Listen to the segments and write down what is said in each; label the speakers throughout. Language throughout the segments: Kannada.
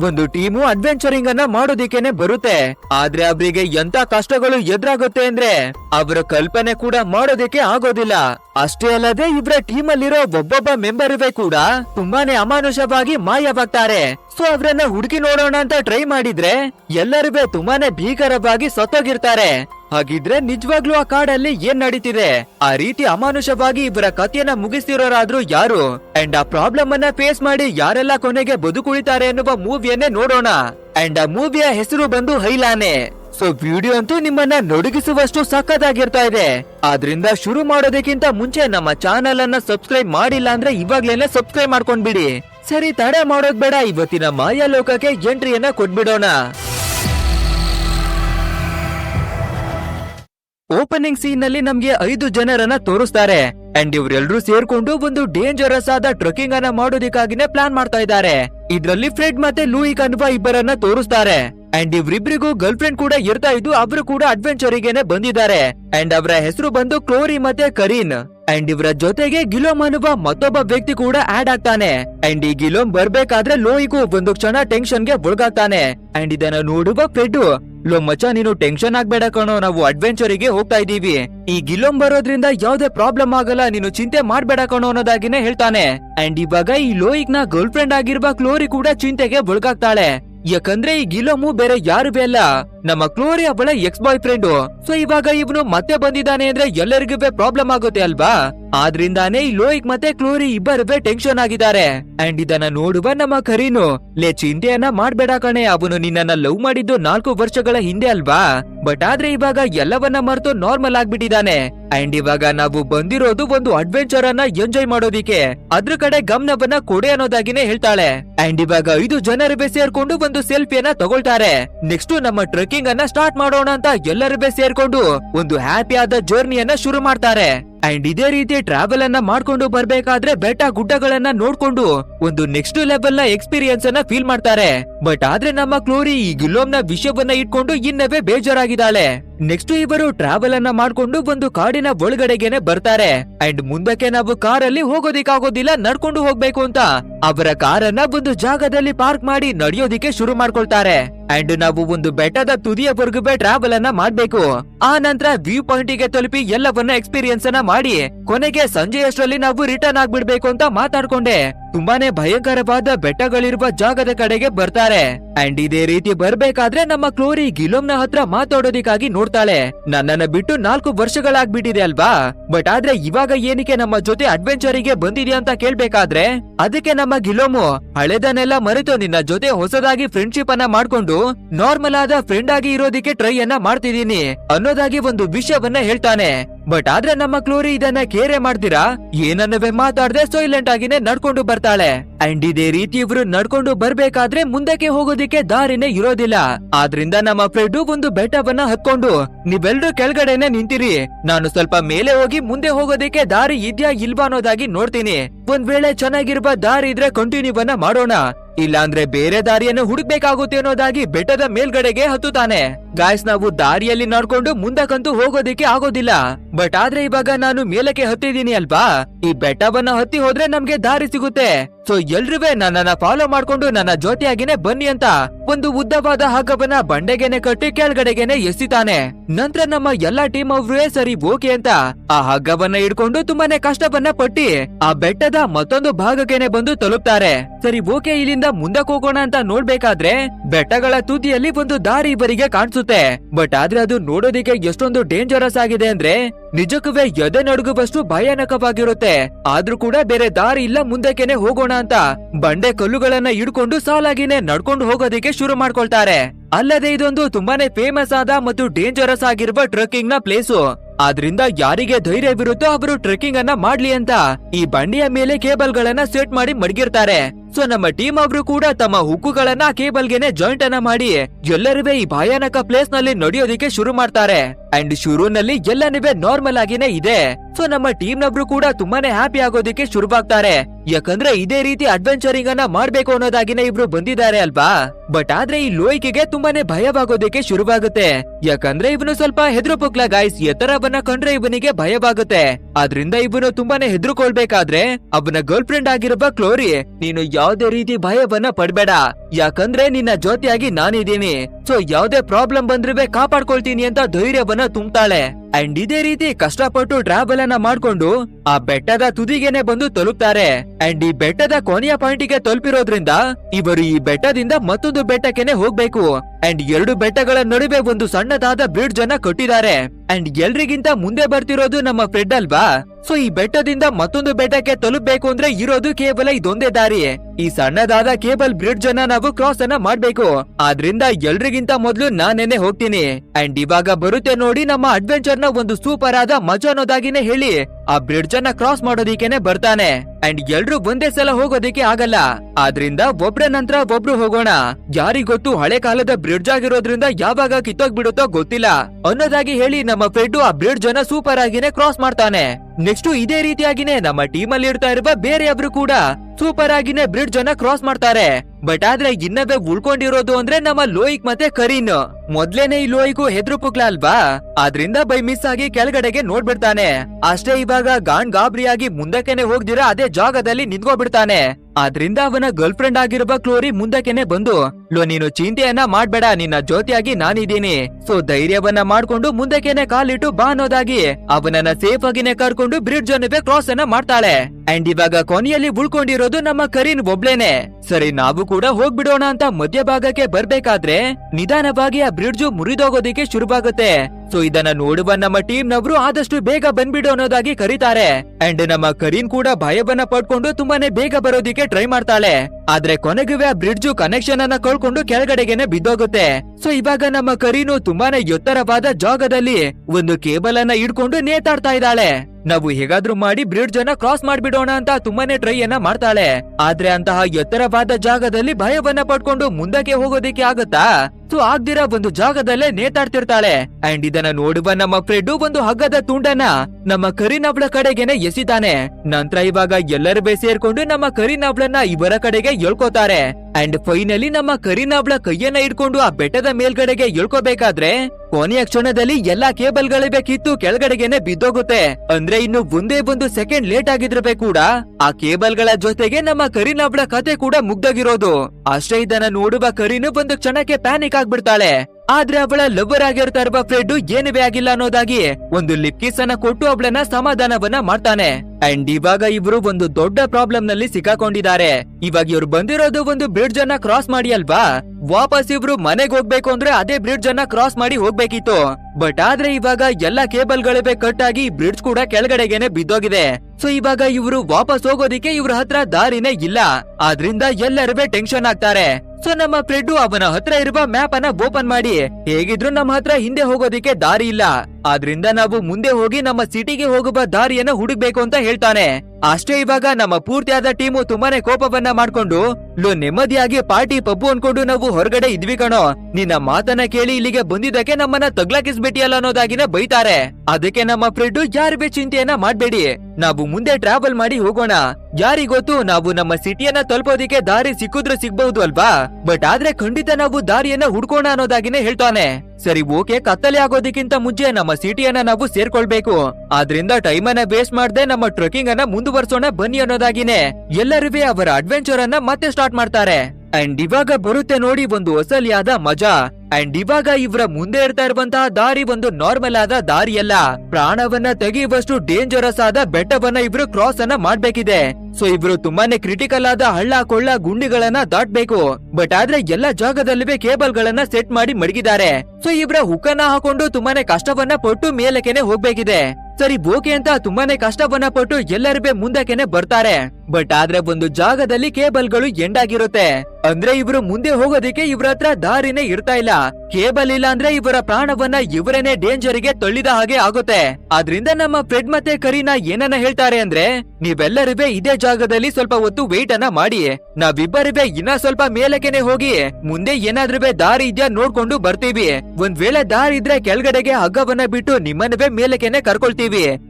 Speaker 1: ಒಂದು ಟೀಮು ಅಡ್ವೆಂಚರಿಂಗ್ ಅನ್ನ ಮಾಡೋದಿಕ್ಕೇನೆ ಬರುತ್ತೆ. ಆದ್ರೆ ಅವರಿಗೆ ಎಂತ ಕಷ್ಟಗಳು ಎದುರಾಗುತ್ತೆ ಅಂದ್ರೆ, ಅವರ ಕಲ್ಪನೆ ಕೂಡ ಮಾಡೋದಿಕ್ಕೆ ಆಗೋದಿಲ್ಲ. ಅಷ್ಟೇ ಅಲ್ಲದೆ ಇವರ ಟೀಮ್ ಅಲ್ಲಿರೋ ಒಬ್ಬೊಬ್ಬ ಮೆಂಬರ್ ಕೂಡ ತುಂಬಾನೇ ಅಮಾನುಷವಾಗಿ ಮಾಯವಾಗ್ತಾರೆ. ಸೊ ಅವರನ್ನ ಹುಡುಕಿ ನೋಡೋಣ ಅಂತ ಟ್ರೈ ಮಾಡಿದ್ರೆ ಎಲ್ಲರೂ ತುಂಬಾನೇ ಭೀಕರವಾಗಿ ಸತ್ತೋಗಿರ್ತಾರೆ. ಹಾಗಿದ್ರೆ ನಿಜವಾಗ್ಲೂ ಆ ಕಾಡಲ್ಲಿ ಏನ್ ನಡೀತಿದೆ? ಆ ರೀತಿ ಅಮಾನುಷವಾಗಿ ಇವರ ಕಥೆಯನ್ನ ಮುಗಿಸ್ತಿರೋರಾದ್ರೂ ಯಾರು? ಅಂಡ್ ಆ ಪ್ರಾಬ್ಲಮ್ ಅನ್ನ ಫೇಸ್ ಮಾಡಿ ಯಾರೆಲ್ಲ ಕೊನೆಗೆ ಬದುಕುಳಿತಾರೆ ಎನ್ನುವ ಮೂವಿಯನ್ನೇ ನೋಡೋಣ. ಅಂಡ್ ಆ ಮೂವಿಯ ಹೆಸರು ಬಂದು ಹೈಲಾನೆ. ಸೊ ವಿಡಿಯೋ ಅಂತೂ ನಿಮ್ಮನ್ನ ನಡುಗಿಸುವಷ್ಟು ಸಖತ್ತಾಗಿರ್ತಾ ಇದೆ. ಆದ್ರಿಂದ ಶುರು ಮಾಡೋದಕ್ಕಿಂತ ಮುಂಚೆ ನಮ್ಮ ಚಾನೆಲ್ ಅನ್ನ ಸಬ್ಸ್ಕ್ರೈಬ್ ಮಾಡಿಲ್ಲ ಅಂದ್ರೆ ಇವಾಗ್ಲೇನೆ ಸಬ್ಸ್ಕ್ರೈಬ್ ಮಾಡ್ಕೊಂಡ್ಬಿಡಿ. ಸರಿ, ತಡೆ ಮಾಡೋದ್ ಬೇಡ. ಇವತ್ತಿನ ಮಾಯಾ ಲೋಕಕ್ಕೆ ಎಂಟ್ರಿಯನ್ನ ಕೊಟ್ಬಿಡೋಣ. ಓಪನಿಂಗ್ ಸೀನ್ನಲ್ಲಿ ನಮ್ಗೆ ಐದು ಜನರನ್ನ ತೋರಿಸ್ತಾರೆ. ಅಂಡ್ ಇವ್ರೆಲ್ರೂ ಸೇರ್ಕೊಂಡು ಒಂದು ಡೇಂಜರಸ್ ಆದ ಟ್ರಕ್ಕಿಂಗ್ ಅನ್ನ ಮಾಡೋದಿಕ್ಕಾಗಿನೇ ಪ್ಲಾನ್ ಮಾಡ್ತಾ ಇದ್ದಾರೆ. ಇದ್ರಲ್ಲಿ ಫ್ರೆಡ್ ಮತ್ತೆ ಲೂಯಿ ಕನ್ವಾ ಇಬ್ಬರನ್ನ ತೋರಿಸ್ತಾರೆ. ಅಂಡ್ ಇವ್ರಿಬ್ರಿಗೂ ಗರ್ಲ್ ಫ್ರೆಂಡ್ ಕೂಡ ಇರ್ತಾ ಇದ್ದು ಅವರು ಕೂಡ ಅಡ್ವೆಂಚರಿಗೆನೆ ಬಂದಿದ್ದಾರೆ. ಅಂಡ್ ಅವರ ಹೆಸರು ಬಂದು ಕ್ಲೋರಿ ಮತ್ತೆ ಕರೀನ್ ಅಂಡ್ ಇವರ ಜೊತೆಗೆ ಗಿಲೋಮ್ ಅನ್ನುವ ಮತ್ತೊಬ್ಬ ವ್ಯಕ್ತಿ ಕೂಡ ಆಡ್ ಆಗ್ತಾನೆ. ಅಂಡ್ ಈ ಗಿಲೋಮ್ ಬರ್ಬೇಕಾದ್ರೆ ಲೋಯಿಗೂ ಒಂದು ಕ್ಷಣ ಟೆನ್ಷನ್ಗೆ ಒಳಗಾಗ್ತಾನೆ. ಅಂಡ್ ಇದನ್ನ ನೋಡುವ ಫ್ರೆಡ್ ಲೋ ಮಚ್ಚ ನೀನು ಟೆನ್ಷನ್ ಆಗ್ಬೇಡ ಕಣೋ, ನಾವು ಅಡ್ವೆಂಚರಿಗೆ ಹೋಗ್ತಾ ಇದೀವಿ ಈ ಗಿಲೋಮ್ ಬರೋದ್ರಿಂದ ಯಾವ್ದೇ ಪ್ರಾಬ್ಲಮ್ ಆಗಲ್ಲ, ನೀನು ಚಿಂತೆ ಮಾಡ್ಬೇಡ ಕಣೋ ಅನ್ನೋದಾಗಿನೇ ಹೇಳ್ತಾನೆ. ಅಂಡ್ ಇವಾಗ ಈ ಲೋಯಿಕ್ನ ಗರ್ಲ್ ಫ್ರೆಂಡ್ ಆಗಿರುವ ಕ್ಲೋರಿ ಕೂಡ ಚಿಂತೆಗೆ ಒಳಗಾಗ್ತಾಳೆ. ಯಾಕಂದ್ರೆ ಈ ಗಿಲೋಮು ಬೇರೆ ಯಾರು ಬೇಲ್ಲ ನಮ್ಮ ಕ್ಲೋರಿ ಅವಳ ಎಕ್ಸ್ ಬಾಯ್ ಫ್ರೆಂಡು ಸೊ ಇವಾಗ ಇವನು ಮತ್ತೆ ಬಂದಿದ್ದಾನೆ ಅಂದ್ರೆ ಎಲ್ಲರಿಗೂ ಪ್ರಾಬ್ಲಮ್ ಆಗುತ್ತೆ ಅಲ್ವಾ? ಆದ್ರಿಂದಾನೇ ಈ ಲೋಹಿಕ್ ಮತ್ತೆ ಕ್ಲೋರಿ ಇಬ್ಬರು ಟೆನ್ಷನ್ ಆಗಿದ್ದಾರೆ. ಅಂಡ್ ಇದನ್ನ ನೋಡುವ ನಮ್ಮ ಕರೀನು, ಲೇ, ಚಿಂತೆಯನ್ನ ಮಾಡ್ಬೇಡ ಕಣೆ. ಅವನು ನಿನ್ನನ್ನ ಲವ್ ಮಾಡಿದ್ದು ನಾಲ್ಕು ವರ್ಷಗಳ ಹಿಂದೆ ಅಲ್ವಾ? ಬಟ್ ಆದ್ರೆ ಇವಾಗ ಎಲ್ಲವನ್ನ ಮರೆತು ನಾರ್ಮಲ್ ಆಗ್ಬಿಟ್ಟಿದ್ದಾನೆ. ಅಂಡ್ ಇವಾಗ ನಾವು ಬಂದಿರೋದು ಒಂದು ಅಡ್ವೆಂಚರ್ ಅನ್ನ ಎಂಜಾಯ್ ಮಾಡೋದಿಕ್ಕೆ. ಅದ್ರ ಕಡೆ ಗಮನವನ್ನ ಕೊಡೆ ಅನ್ನೋದಾಗಿನೇ ಹೇಳ್ತಾಳೆ. ಅಂಡ್ ಇವಾಗ ಐದು ಜನರು ಸೇರ್ಕೊಂಡು ಒಂದು ಸೆಲ್ಫಿಯನ್ನ ತಗೊಳ್ತಾರೆ. ನೆಕ್ಸ್ಟ್ ನಮ್ಮ ಟ್ರೆಕ್ಕಿಂಗ್ ಅನ್ನ ಸ್ಟಾರ್ಟ್ ಮಾಡೋಣ ಅಂತ ಎಲ್ಲರೂ ಸೇರ್ಕೊಂಡು ಒಂದು ಹ್ಯಾಪಿ ಆದ ಜರ್ನಿಯನ್ನ ಶುರು ಮಾಡ್ತಾರೆ. ಅಂಡ್ ಇದೇ ರೀತಿ ಟ್ರಾವೆಲ್ ಅನ್ನ ಮಾಡ್ಕೊಂಡು ಬರ್ಬೇಕಾದ್ರೆ ಬೆಟ್ಟ ಗುಡ್ಡಗಳನ್ನ ನೋಡ್ಕೊಂಡು ಒಂದು ನೆಕ್ಸ್ಟ್ ಲೆವೆಲ್ನ ಎಕ್ಸ್ಪೀರಿಯನ್ಸ್ ಅನ್ನ ಫೀಲ್ ಮಾಡ್ತಾರೆ. ಬಟ್ ಆದ್ರೆ ನಮ್ಮ ಕ್ಲೋರಿ ಈ ಗುಲೋಮ್ನ ವಿಷಯವನ್ನ ಇಟ್ಕೊಂಡು ಇನ್ನವೇ ಬೇಜಾರಾಗಿದ್ದಾಳೆ. ನೆಕ್ಸ್ಟ್ ಇವರು ಟ್ರಾವೆಲ್ ಅನ್ನ ಮಾಡ್ಕೊಂಡು ಒಂದು ಕಾಡಿನ ಒಳಗಡೆಗೆನೆ ಬರ್ತಾರೆ. ಅಂಡ್ ಮುಂದಕ್ಕೆ ನಾವು ಕಾರಲ್ಲಿ ಹೋಗೋದಿಕ್ಕಾಗೋದಿಲ್ಲ, ನಡ್ಕೊಂಡು ಹೋಗ್ಬೇಕು ಅಂತ. ಅವರ ಕಾರನ್ನ ಒಂದು ಜಾಗದಲ್ಲಿ ಪಾರ್ಕ್ ಮಾಡಿ ನಡೆಯೋದಿಕ್ಕೆ ಶುರು ಮಾಡ್ಕೊಳ್ತಾರೆ. ಅಂಡ್ ನಾವು ಒಂದು ಬೆಟ್ಟದ ತುದಿಯವರೆಗೂ ಟ್ರಾವೆಲ್ ಅನ್ನ ಮಾಡ್ಬೇಕು. ಆ ನಂತರ ವ್ಯೂ ಪಾಯಿಂಟ್ಗೆ ತಲುಪಿ ಎಲ್ಲವನ್ನ ಎಕ್ಸ್ಪೀರಿಯನ್ಸ್ ಅನ್ನ ಮಾಡಿ. ಕೊನೆಗೆ ಸಂಜೆಯಷ್ಟರಲ್ಲಿ ನಾವು ರಿಟರ್ನ್ ಆಗ್ಬಿಡ್ಬೇಕು ಅಂತ ಮಾತಾಡ್ಕೊಂಡೆ. ತುಂಬಾನೇ ಭಯಂಕರವಾದ ಬೆಟ್ಟಗಳಿರುವ ಜಾಗದ ಕಡೆಗೆ ಬರ್ತಾರೆ. ಅಂಡ್ ಇದೇ ರೀತಿ ಬರ್ಬೇಕಾದ್ರೆ ನಮ್ಮ ಕ್ಲೋರಿ ಗಿಲೋಮ್ನ ಹತ್ರ ಮಾತಾಡೋದಿಕ್ಕಾಗಿ ನೋಡ್ತಾಳೆ. ನನ್ನನ್ನ ಬಿಟ್ಟು ನಾಲ್ಕು ವರ್ಷಗಳಾಗ್ಬಿಟ್ಟಿದೆ ಅಲ್ವಾ? ಬಟ್ ಆದ್ರೆ ಇವಾಗ ಏನಕ್ಕೆ ನಮ್ಮ ಜೊತೆ ಅಡ್ವೆಂಚರಿಗೆ ಬಂದಿದ್ಯಾ ಅಂತ ಕೇಳ್ಬೇಕಾದ್ರೆ, ಅದಕ್ಕೆ ನಮ್ಮ ಗಿಲೋಮು ಹಳೆದನ್ನೆಲ್ಲ ಮರೆತು ನಿನ್ನ ಜೊತೆ ಹೊಸದಾಗಿ ಫ್ರೆಂಡ್ಶಿಪ್ ಅನ್ನ ಮಾಡ್ಕೊಂಡು ನಾರ್ಮಲ್ ಆದ ಫ್ರೆಂಡ್ ಆಗಿ ಇರೋದಿಕ್ಕೆ ಟ್ರೈ ಅನ್ನ ಮಾಡ್ತಿದೀನಿ ಅನ್ನೋದಾಗಿ ಒಂದು ವಿಷಯವನ್ನ ಹೇಳ್ತಾನೆ. ಬಟ್ ಆದ್ರೆ ನಮ್ಮ ಕ್ಲೋರಿ ಇದನ್ನ ಕೇರೆ ಮಾಡ್ತೀರಾ? ಏನನ್ನವೇ ಮಾತಾಡದೆ ಸೈಲೆಂಟ್ ಆಗಿನೇ ನಡ್ಕೊಂಡು ಬರ್ತಾಳೆ. ಅಂಡ್ ಇದೇ ರೀತಿ ಇವರು ನಡ್ಕೊಂಡು ಬರ್ಬೇಕಾದ್ರೆ ಮುಂದಕ್ಕೆ ಹೋಗೋದಿಕ್ಕೆ ದಾರಿನೇ ಇರೋದಿಲ್ಲ. ಆದ್ರಿಂದ ನಮ್ಮ ಫ್ರೆಂಡ್ ಒಂದು ಬೆಟ್ಟವನ್ನ ಹತ್ಕೊಂಡು, ನೀವೆಲ್ರೂ ಕೆಳಗಡೆನೆ ನಿಂತಿರಿ. ನಾನು ಸ್ವಲ್ಪ ಮೇಲೆ ಹೋಗಿ ಮುಂದೆ ಹೋಗೋದಿಕ್ಕೆ ದಾರಿ ಇದ್ಯಾ ಇಲ್ವಾ ಅನ್ನೋದಾಗಿ ನೋಡ್ತೀನಿ. ಒಂದ್ ವೇಳೆ ಚೆನ್ನಾಗಿರುವ ದಾರಿ ಇದ್ರೆ ಕಂಟಿನ್ಯೂ ಅನ್ನ ಮಾಡೋಣ. ಇಲ್ಲಾಂದ್ರೆ ಬೇರೆ ದಾರಿಯನ್ನು ಹುಡುಕ್ಬೇಕಾಗುತ್ತೆ ಅನ್ನೋದಾಗಿ ಬೆಟ್ಟದ ಮೇಲ್ಗಡೆಗೆ ಹತ್ತುತ್ತಾನೆ. ಗಾಯ್ಸ್ ನಾವು ದಾರಿಯಲ್ಲಿ ನೋಡ್ಕೊಂಡು ಮುಂದಕ್ಕಂತೂ ಹೋಗೋದಿಕ್ಕೆ ಆಗೋದಿಲ್ಲ. ಬಟ್ ಆದ್ರೆ ಇವಾಗ ನಾನು ಮೇಲಕ್ಕೆ ಹತ್ತಿದೀನಿ ಅಲ್ವಾ? ಈ ಬೆಟ್ಟವನ್ನ ಹತ್ತಿ ಹೋದ್ರೆ ನಮ್ಗೆ ದಾರಿ ಸಿಗುತ್ತೆ. ಸೊ ಎಲ್ರುವೆ ನನ್ನನ್ನ ಫಾಲೋ ಮಾಡ್ಕೊಂಡು ನನ್ನ ಜೊತೆಯಾಗಿನೇ ಬನ್ನಿ ಅಂತ ಒಂದು ಉದ್ದವಾದ ಹಗ್ಗವನ್ನ ಬಂಡೆಗೆನೆ ಕಟ್ಟಿ ಕೆಳಗಡೆಗೆನೆ ಎಸಿತಾನೆ. ನಂತರ ನಮ್ಮ ಎಲ್ಲಾ ಟೀಮ್ ಅವ್ರೇ ಸರಿ ಓಕೆ ಅಂತ ಆ ಹಗ್ಗವನ್ನ ಇಡ್ಕೊಂಡು ತುಂಬಾನೇ ಕಷ್ಟವನ್ನ ಪಟ್ಟಿ ಆ ಬೆಟ್ಟದ ಮತ್ತೊಂದು ಭಾಗಕ್ಕೆನೆ ಬಂದು ತಲುಪ್ತಾರೆ. ಸರಿ ಓಕೆ ಇಲ್ಲಿಂದ ಮುಂದಕ್ಕೆ ಹೋಗೋಣ ಅಂತ ನೋಡ್ಬೇಕಾದ್ರೆ ಬೆಟ್ಟಗಳ ತುದಿಯಲ್ಲಿ ಒಂದು ದಾರಿ ಇವರಿಗೆ ಕಾಣಿಸುತ್ತೆ. ಬಟ್ ಆದ್ರೆ ಅದು ನೋಡೋದಿಕ್ಕೆ ಎಷ್ಟೊಂದು ಡೇಂಜರಸ್ ಆಗಿದೆ ಅಂದ್ರೆ ನಿಜಕ್ಕೂ ಎದೆ ನಡುಗುವಷ್ಟು ಭಯಾನಕವಾಗಿರುತ್ತೆ. ಆದ್ರೂ ಕೂಡ ಬೇರೆ ದಾರಿ ಇಲ್ಲ, ಮುಂದಕ್ಕೆನೆ ಹೋಗೋಣ ಅಂತ. ಬಂಡೆ ಕಲ್ಲುಗಳನ್ನ ಹಿಡ್ಕೊಂಡು ಸಾಲಾಗಿನೇ ನಡ್ಕೊಂಡು ಹೋಗೋದಿಕ್ಕೆ ಶುರು ಮಾಡ್ಕೊಳ್ತಾರೆ. ಅಲ್ಲದೆ ಇದೊಂದು ತುಂಬಾನೇ ಫೇಮಸ್ ಆದ ಮತ್ತು ಡೇಂಜರಸ್ ಆಗಿರುವ ಟ್ರೆಕ್ಕಿಂಗ್ನ ಪ್ಲೇಸು ಆದ್ರಿಂದ ಯಾರಿಗೆ ಧೈರ್ಯವಿರುತ್ತೋ ಅವರು ಟ್ರೆಕ್ಕಿಂಗ್ ಅನ್ನ ಮಾಡ್ಲಿ ಅಂತ. ಈ ಬಂಡೆಯ ಮೇಲೆ ಕೇಬಲ್ ಗಳನ್ನ ಸೆಟ್ ಮಾಡಿ ಮಡಗಿರ್ತಾರೆ. ಸೊ ನಮ್ಮ ಟೀಮ್ ಅವರು ಕೂಡ ತಮ್ಮ ಹುಕ್ಕುಗಳನ್ನ ಕೇಬಲ್ ಗೆನೆ ಜಾಯಿಂಟ್ ಅನ್ನ ಮಾಡಿ ಎಲ್ಲರೂ ಈ ಭಯಾನಕ ಪ್ಲೇಸ್ನಲ್ಲಿ ನಡೆಯೋದಿಕ್ಕೆ ಶುರು ಮಾಡ್ತಾರೆ. ಅಂಡ್ ಶುರುನಲ್ಲಿ ಎಲ್ಲನಿವೆ ನಾರ್ಮಲ್ ಆಗಿನೇ ಇದೆ. ಸೊ ನಮ್ಮ ಟೀಮ್ ನಬ್ರು ಕೂಡ ತುಂಬಾನೇ ಹ್ಯಾಪಿ ಆಗೋದಿಕ್ಕೆ ಶುರುವಾಗ್ತಾರೆ. ಯಾಕಂದ್ರೆ ಇದೇ ರೀತಿ ಅಡ್ವೆಂಚರಿಂಗ್ ಅನ್ನ ಮಾಡ್ಬೇಕು ಅನ್ನೋದಾಗಿನೇ ಇಬ್ರು ಬಂದಿದ್ದಾರೆ ಅಲ್ವಾ? ಬಟ್ ಆದ್ರೆ ಈ ಲೋಯಿಕೆಗೆ ತುಂಬಾನೇ ಭಯವಾಗೋದಿಕ್ಕೆ ಶುರುವಾಗುತ್ತೆ. ಯಾಕಂದ್ರೆ ಇವನು ಸ್ವಲ್ಪ ಹೆದ್ರು ಪುಕ್ಲ ಗಾಯ್ಸ್ ಎತ್ತರವನ್ನ ಕಂಡ್ರೆ ಇವನಿಗೆ ಭಯವಾಗುತ್ತೆ. ಆದ್ರಿಂದ ಇವನು ತುಂಬಾನೇ ಹೆದರ್ಕೊಳ್ಬೇಕಾದ್ರೆ ಅವನ ಗರ್ಲ್ ಫ್ರೆಂಡ್ ಆಗಿರುವ ಕ್ಲೋರಿ ನೀನು ಯಾವ್ದೇ ರೀತಿ ಭಯವನ್ನ ಪಡ್ಬೇಡ. ಯಾಕಂದ್ರೆ ನಿನ್ನ ಜೊತೆಯಾಗಿ ನಾನಿದ್ದೀನಿ. ಸೊ ಯಾವ್ದೇ ಪ್ರಾಬ್ಲಮ್ ಬಂದ್ರೆ ಕಾಪಾಡ್ಕೊಳ್ತೀನಿ ಅಂತ ಧೈರ್ಯವನ್ನ ತುಂಬ್ತಾಳೆ. ಅಂಡ್ ಇದೇ ರೀತಿ ಕಷ್ಟಪಟ್ಟು ಟ್ರಾವೆಲ್ ಅನ್ನ ಮಾಡ್ಕೊಂಡು ಆ ಬೆಟ್ಟದ ತುದಿಗೆನೆ ಬಂದು ತಲುಪ್ತಾರೆ. ಅಂಡ್ ಈ ಬೆಟ್ಟದ ಕೊನೆಯ ಪಾಯಿಂಟಿಗೆ ತಲುಪಿರೋದ್ರಿಂದ ಇವರು ಈ ಬೆಟ್ಟದಿಂದ ಮತ್ತೊಂದು ಬೆಟ್ಟಕ್ಕೆನೆ ಹೋಗ್ಬೇಕು. ಅಂಡ್ ಎರಡು ಬೆಟ್ಟಗಳ ನಡುವೆ ಒಂದು ಸಣ್ಣದಾದ ಬ್ರಿಡ್ಜ್ ಅನ್ನ ಕಟ್ಟಿದ್ದಾರೆ. ಅಂಡ್ ಎಲ್ರಿಗಿಂತ ಮುಂದೆ ಬರ್ತಿರೋದು ನಮ್ಮ ಫ್ರೆಡ್ ಅಲ್ವಾ? ಸೊ ಈ ಬೆಟ್ಟದಿಂದ ಮತ್ತೊಂದು ಬೆಟ್ಟಕ್ಕೆ ತಲುಪಬೇಕು ಅಂದ್ರೆ ಇರೋದು ಕೇವಲ ಇದೊಂದೇ ದಾರಿ. ಈ ಸಣ್ಣದಾದ ಕೇಬಲ್ ಬ್ರಿಡ್ಜ್ ಅನ್ನ ನಾವು ಕ್ರಾಸ್ ಅನ್ನ ಮಾಡ್ಬೇಕು. ಆದ್ರಿಂದ ಎಲ್ರಿಗಿಂತ ಮೊದಲು ನಾನೇನೆ ಹೋಗ್ತೀನಿ. ಅಂಡ್ ಇವಾಗ ಬರುತ್ತೆ ನೋಡಿ ನಮ್ಮ ಅಡ್ವೆಂಚರ್ನ ಒಂದು ಸೂಪರ್ ಆದ ಮಜಾ ಅನ್ನೋದಾಗಿನೇ ಹೇಳಿ. ಆ ಬ್ರಿಡ್ಜ್ ಅನ್ನ ಕ್ರಾಸ್ ಮಾಡೋದಿಕ್ಕೇನೆ ಬರ್ತಾನೆ. ಅಂಡ್ ಎಲ್ರು ಒಂದೇ ಸಲ ಹೋಗೋದಿಕ್ಕೆ ಆಗಲ್ಲ. ಆದ್ರಿಂದ ಒಬ್ರ ನಂತರ ಒಬ್ರು ಹೋಗೋಣ. ಯಾರಿಗೊತ್ತು ಹಳೆ ಕಾಲದ ಬ್ರಿಡ್ಜ್ ಆಗಿರೋದ್ರಿಂದ ಯಾವಾಗ ಕಿತ್ತೋಗ್ಬಿಡುತ್ತೋ ಗೊತ್ತಿಲ್ಲ. ಅನ್ನೋದಾಗಿ ಹೇಳಿ ನಮ್ಮ ಫ್ರೆಂಡ್ ಆ ಬ್ರಿಡ್ಜ್ ಅನ್ನ ಸೂಪರ್ ಆಗಿನೇ ಕ್ರಾಸ್ ಮಾಡ್ತಾನೆ. ನೆಕ್ಸ್ಟ್ ಇದೇ ರೀತಿಯಾಗಿನೇ ನಮ್ಮ ಟೀಮ್ ಅಲ್ಲಿ ಇರ್ತಾ ಇರುವ ಬೇರೆಯವರು ಕೂಡ ಸೂಪರ್ ಆಗಿನೇ ಬ್ರಿಡ್ಜ್ ಅನ್ನ ಕ್ರಾಸ್ ಮಾಡ್ತಾರೆ. ಬಟ್ ಆದ್ರೆ ಇನ್ನವೇ ಉಳ್ಕೊಂಡಿರೋದು ಅಂದ್ರೆ ನಮ್ಮ ಲೋಯಿಕ್ ಮತ್ತೆ ಕರೀನ್. ಮೊದ್ಲೇನೆ ಈ ಲೋಯಿಗೂ ಹೆದ್ರು ಪುಕ್ಲ ಅಲ್ವಾ? ಆದ್ರಿಂದ ಬೈ ಮಿಸ್ ಆಗಿ ಕೆಳಗಡೆಗೆ ನೋಡ್ಬಿಡ್ತಾನೆ. ಅಷ್ಟೇ ಇವಾಗ ಗಾಂಡ್ ಗಾಬ್ರಿಯಾಗಿ ಮುಂದಕ್ಕೆನೆ ಹೋಗ್ದಿರ ಅದೇ ಜಾಗದಲ್ಲಿ ನಿಂತ್ಕೊಬಿಡ್ತಾನೆ. ಆದ್ರಿಂದ ಅವನ ಗರ್ಲ್ ಫ್ರೆಂಡ್ ಆಗಿರುವ ಕ್ಲೋರಿ ಮುಂದಕ್ಕೆನೆ ಬಂದು, ಲೋ, ನೀನು ಚಿಂತೆಯನ್ನ ಮಾಡ್ಬೇಡ, ನಿನ್ನ ಜೊತೆಯಾಗಿ ನಾನಿದ್ದೀನಿ. ಸೊ, ಧೈರ್ಯವನ್ನ ಮಾಡ್ಕೊಂಡು ಮುಂದಕ್ಕೆನೆ ಕಾಲಿಟ್ಟು ಬಾ ಅನ್ನೋದಾಗಿ, ಅವನನ್ನ ಸೇಫ್ ಆಗಿನೇ ಕರ್ಕೊಂಡು ಬ್ರಿಡ್ಜ್ ಅನ್ನೇ ಕ್ರಾಸ್ ಅನ್ನ ಮಾಡ್ತಾಳೆ. ಅಂಡ್ ಇವಾಗ ಕೊನೆಯಲ್ಲಿ ಉಳ್ಕೊಂಡಿರೋದು ನಮ್ಮ ಕರೀನ್ ಒಬ್ಳೇನೆ. ಸರಿ, ನಾವು ಕೂಡ ಹೋಗ್ಬಿಡೋಣ ಅಂತ ಮಧ್ಯಭಾಗಕ್ಕೆ ಬರ್ಬೇಕಾದ್ರೆ ನಿಧಾನವಾಗಿ ಆ ಬ್ರಿಡ್ಜ್ ಮುರಿದೋಗೋದಿಕ್ಕೆ ಶುರುವಾಗುತ್ತೆ. ಸೊ ಇದನ್ನ ನೋಡುವ ನಮ್ಮ ಟೀಮ್ ನವರು ಆದಷ್ಟು ಬೇಗ ಬಂದ್ಬಿಡು ಅನ್ನೋದಾಗಿ ಕರೀತಾರೆ. ಅಂಡ್ ನಮ್ಮ ಕರೀನ್ ಕೂಡ ಭಯವನ್ನ ಪಡ್ಕೊಂಡು ತುಂಬಾನೇ ಬೇಗ ಬರೋದಿಕ್ಕೆ ಟ್ರೈ ಮಾಡ್ತಾಳೆ. ಆದ್ರೆ ಕೊನೆಗುವೆ ಆ ಬ್ರಿಡ್ಜ್ ಕನೆಕ್ಷನ್ ಅನ್ನ ಕಳ್ಕೊಂಡು ಕೆಳಗಡೆಗೆನೆ ಬಿದ್ದೋಗುತ್ತೆ. ಸೊ ಇವಾಗ ನಮ್ಮ ಕರೀನು ತುಂಬಾನೇ ಎತ್ತರವಾದ ಜಾಗದಲ್ಲಿ ಒಂದು ಕೇಬಲ್ ಅನ್ನ ಇಡ್ಕೊಂಡು ನೇತಾಡ್ತಾ ಇದ್ದಾಳೆ. ನಾವು ಹೇಗಾದ್ರೂ ಮಾಡಿ ಬ್ರಿಡ್ಜ್ ಅನ್ನ ಕ್ರಾಸ್ ಮಾಡ್ಬಿಡೋಣ ಅಂತ ತುಂಬಾನೇ ಟ್ರೈ ಅನ್ನ ಮಾಡ್ತಾಳೆ. ಆದ್ರೆ ಅಂತಹ ಎತ್ತರವಾದ ಜಾಗದಲ್ಲಿ ಭಯವನ್ನ ಪಡ್ಕೊಂಡು ಮುಂದಕ್ಕೆ ಹೋಗೋದಿಕ್ಕೆ ಆಗತ್ತಾ? ಸೊ ಆಗ್ದಿರ ಒಂದು ಜಾಗದಲ್ಲೇ ನೇತಾಡ್ತಿರ್ತಾಳೆ. ಅಂಡ್ ಇದನ್ನ ನೋಡುವ ನಮ್ಮ ಫ್ರೆಡ್ ಒಂದು ಹಗ್ಗದ ತುಂಡನ್ನ ನಮ್ಮ ಕರಿನಬ್ಳ ಕಡೆಗೆನೆ ಎಸಿತಾನೆ. ನಂತರ ಇವಾಗ ಎಲ್ಲರೂ ಬೇ ಸೇರ್ಕೊಂಡು ನಮ್ಮ ಕರಿನಬ್ಳನ್ನ ಇವರ ಕಡೆಗೆ ಎಳ್ಕೋತಾರೆ. ಅಂಡ್ ಫೈನಲಿ ನಮ್ಮ ಕರಿನಬ್ಳ ಕೈಯನ್ನ ಇಟ್ಕೊಂಡು ಆ ಬೆಟ್ಟದ ಮೇಲ್ಗಡೆಗೆ ಎಳ್ಕೋಬೇಕಾದ್ರೆ ಕೊನೆಯ ಕ್ಷಣದಲ್ಲಿ ಎಲ್ಲಾ ಗಳೇ ಬೇಕಿತ್ತು, ಕೆಳಗಡೆಗೆನೆ ಬಿದ್ದೋಗುತ್ತೆ. ಅಂದ್ರೆ ಇನ್ನು ಒಂದೇ ಒಂದು ಸೆಕೆಂಡ್ ಲೇಟ್ ಆಗಿದ್ರೆ ಕೂಡ ಆ ಕೇಬಲ್ಗಳ ಜೊತೆಗೆ ನಮ್ಮ ಕರಿನಬ್ಳ ಕತೆ ಕೂಡ ಮುಗ್ದೋಗಿರೋದು. ಅಷ್ಟೇ ಇದನ್ನ ನೋಡುವ ಕರೀನು ಒಂದು ಕ್ಷಣಕ್ಕೆ ಪ್ಯಾನಿಕ್ ಆಗ್ಬಿಡ್ತಾಳೆ. ಆದ್ರೆ ಅವಳ ಲವ್ವರ್ ಆಗಿರ್ತಾ ಫ್ರೆಂಡ್ ಏನುವೇ ಆಗಿಲ್ಲ ಅನ್ನೋದಾಗಿ ಒಂದು ಲಿಪ್ ಕಿಸ್ ಅನ್ನ ಕೊಟ್ಟು ಅವಳನ್ನ ಸಮಾಧಾನವನ್ನ ಮಾಡ್ತಾನೆ. ಅಂಡ್ ಇವಾಗ ಇವರು ಒಂದು ದೊಡ್ಡ ಪ್ರಾಬ್ಲಮ್ನಲ್ಲಿ ಸಿಕ್ಕಾಕೊಂಡಿದ್ದಾರೆ. ಇವಾಗ ಇವ್ರು ಬಂದಿರೋದು ಒಂದು ಬ್ರಿಡ್ಜ್ ಅನ್ನ ಕ್ರಾಸ್ ಮಾಡಿ ಅಲ್ವಾ? ವಾಪಸ್ ಇವ್ರು ಮನೆಗ್ ಹೋಗ್ಬೇಕು ಅಂದ್ರೆ ಅದೇ ಬ್ರಿಡ್ಜ್ ಅನ್ನ ಕ್ರಾಸ್ ಮಾಡಿ ಹೋಗ್ಬೇಕಿತ್ತು. ಬಟ್ ಆದ್ರೆ ಇವಾಗ ಎಲ್ಲಾ ಕೇಬಲ್ ಗಳಿವೆ ಕಟ್ ಆಗಿ ಬ್ರಿಡ್ಜ್ ಕೂಡ ಕೆಳಗಡೆಗೆನೆ ಬಿದ್ದೋಗಿದೆ. ಸೊ ಇವಾಗ ಇವರು ವಾಪಸ್ ಹೋಗೋದಿಕ್ಕೆ ಇವ್ರ ಹತ್ರ ದಾರಿನೇ ಇಲ್ಲ. ಆದ್ರಿಂದ ಎಲ್ಲರೂ ಟೆನ್ಷನ್ ಆಗ್ತಾರೆ. ಸೊ ನಮ್ಮ ಫ್ರೆಡ್ಡು ಅವನ ಹತ್ರ ಇರುವ ಮ್ಯಾಪ್ ಅನ್ನ ಓಪನ್ ಮಾಡಿ. ಹೇಗಿದ್ರು ನಮ್ಮ ಹತ್ರ ಹಿಂದೆ ಹೋಗೋದಿಕ್ಕೆ ದಾರಿ ಇಲ್ಲ. ಆದ್ರಿಂದ ನಾವು ಮುಂದೆ ಹೋಗಿ ನಮ್ಮ ಸಿಟಿಗೆ ಹೋಗುವ ದಾರಿಯನ್ನ ಹುಡುಕ್ಬೇಕು ಅಂತ ಹೇಳ್ತಾನೆ. ಅಷ್ಟೇ ಇವಾಗ ನಮ್ಮ ಪೂರ್ತಿಯಾದ ಟೀಮು ತುಂಬಾನೇ ಕೋಪವನ್ನ ಮಾಡ್ಕೊಂಡು, ಲೋ ನೆಮ್ಮದಿಯಾಗಿ ಪಾರ್ಟಿ ಪಬ್ಬು ಅನ್ಕೊಂಡು ನಾವು ಹೊರಗಡೆ ಇದ್ವಿ ಕಣೋ. ನಿನ್ನ ಮಾತನ್ನ ಕೇಳಿ ಇಲ್ಲಿಗೆ ಬಂದಿದ್ದಕ್ಕೆ ನಮ್ಮನ್ನ ತಗ್ಲಾಕಿಸ್ಬಿಟ್ಟಿಯಲ್ಲ ಅನ್ನೋದಾಗಿನ ಬೈತಾರೆ. ಅದಕ್ಕೆ ನಮ್ಮ ಫ್ರೆಂಡ್ ಬಿ ಚಿಂತೆಯನ್ನ ಮಾಡ್ಬೇಡಿ. ನಾವು ಮುಂದೆ ಟ್ರಾವೆಲ್ ಮಾಡಿ ಹೋಗೋಣ. ಯಾರಿಗೊತ್ತು ನಾವು ನಮ್ಮ ಸಿಟಿಯನ್ನ ತಲುಪೋದಿಕ್ಕೆ ದಾರಿ ಸಿಕ್ಕಿದ್ರೆ ಸಿಗ್ಬಹುದು ಅಲ್ವಾ? ಬಟ್ ಆದ್ರೆ ಖಂಡಿತ ನಾವು ದಾರಿಯನ್ನ ಹುಡ್ಕೋಣ ಅನ್ನೋದಾಗಿನೇ ಹೇಳ್ತಾನೆ. ಸರಿ, ಓಕೆ, ಕತ್ತಲೆ ಆಗೋದಕ್ಕಿಂತ ಮುಂಚೆ ನಮ್ಮ ಸಿಟಿಯನ್ನ ನಾವು ಸೇರ್ಕೊಳ್ಬೇಕು. ಆದ್ರಿಂದ ಟೈಮ್ ಅನ್ನ ವೇಸ್ಟ್ ಮಾಡದೆ ನಮ್ಮ ಟ್ರೆಕಿಂಗ್ ಅನ್ನ ಮುಂದುವರ್ಸೋಣ ಬನ್ನಿ ಅನ್ನೋದಾಗಿನೇ. ಎಲ್ಲರೂ ಅವರ ಅಡ್ವೆಂಚರ್ ಅನ್ನ ಮತ್ತೆ ಸ್ಟಾರ್ಟ್ ಮಾಡ್ತಾರೆ. ಅಂಡ್ ಇವಾಗ ಬರುತ್ತೆ ನೋಡಿ ಒಂದು ಹೊಸಲಿಯಾದ ಮಜಾ. ಅಂಡ್ ಇವಾಗ ಇವರ ಮುಂದೆ ಇರ್ತಾ ಇರುವಂತಹ ದಾರಿ ಒಂದು ನಾರ್ಮಲ್ ಆದ ದಾರಿಯಲ್ಲ. ಪ್ರಾಣವನ್ನ ತೆಗೆಯುವಷ್ಟು ಡೇಂಜರಸ್ ಆದ ಬೆಟ್ಟವನ್ನ ಇಬ್ರು ಕ್ರಾಸ್ ಅನ್ನ ಮಾಡ್ಬೇಕಿದೆ. ಸೊ ಇಬ್ರು ತುಂಬಾನೇ ಕ್ರಿಟಿಕಲ್ ಆದ ಹಳ್ಳ, ಕೊಳ್ಳ, ಗುಂಡಿಗಳನ್ನ ದಾಟ್ಬೇಕು. ಬಟ್ ಆದ್ರೆ ಎಲ್ಲ ಜಾಗದಲ್ಲಿವೆ ಕೇಬಲ್ ಗಳನ್ನ ಸೆಟ್ ಮಾಡಿ ಮಡಗಿದ್ದಾರೆ. ಸೊ ಇಬ್ರ ಹುಕ್ಕನ್ನ ಹಾಕೊಂಡು ತುಂಬಾನೇ ಕಷ್ಟವನ್ನ ಪಟ್ಟು ಮೇಲಕ್ಕೆನೆ ಹೋಗ್ಬೇಕಿದೆ. ಸರಿ ಬೋಕೆ ಅಂತ ತುಂಬಾನೇ ಕಷ್ಟವನ್ನ ಪಟ್ಟು ಎಲ್ಲರೂ ಮುಂದಕ್ಕೆನೆ ಬರ್ತಾರೆ. ಬಟ್ ಆದ್ರೆ ಒಂದು ಜಾಗದಲ್ಲಿ ಕೇಬಲ್ಗಳು ಎಂಡಾಗಿರುತ್ತೆ. ಅಂದ್ರೆ ಇವರು ಮುಂದೆ ಹೋಗೋದಿಕ್ಕೆ ಇವ್ರ ಹತ್ರ ದಾರಿನೇ ಇರ್ತಾ ಇಲ್ಲ. ಕೇಬಲ್ ಇಲ್ಲ ಅಂದ್ರೆ ಇವರ ಪ್ರಾಣವನ್ನ ಇವರೇನೆ ಡೇಂಜರ್ಗೆ ತಳ್ಳಿದ ಹಾಗೆ ಆಗುತ್ತೆ. ಆದ್ರಿಂದ ನಮ್ಮ ಫ್ರೆಡ್ ಮತ್ತೆ ಕರೀನಾ ಏನನ್ನ ಹೇಳ್ತಾರೆ ಅಂದ್ರೆ ನೀವೆಲ್ಲರಿವೆ ಇದೇ ಜಾಗದಲ್ಲಿ ಸ್ವಲ್ಪ ಹೊತ್ತು ವೇಟ್ ಅನ್ನ ಮಾಡಿ. ನಾವಿಬ್ಬರಿವೆ ಇನ್ನ ಸ್ವಲ್ಪ ಮೇಲಕ್ಕೆನೆ ಹೋಗಿ, ಮುಂದೆ ಏನಾದ್ರೂ ದಾರಿ ಇದ್ಯಾ ನೋಡ್ಕೊಂಡು ಬರ್ತೀವಿ. ಒಂದ್ ವೇಳೆ ದಾರಿ ಇದ್ರೆ ಕೆಳಗಡೆಗೆ ಹಗ್ಗವನ್ನ ಬಿಟ್ಟು ನಿಮ್ಮನ್ನವೇ ಮೇಲಕ್ಕೆನೆ ಕರ್ಕೊಳ್ತೀವಿ.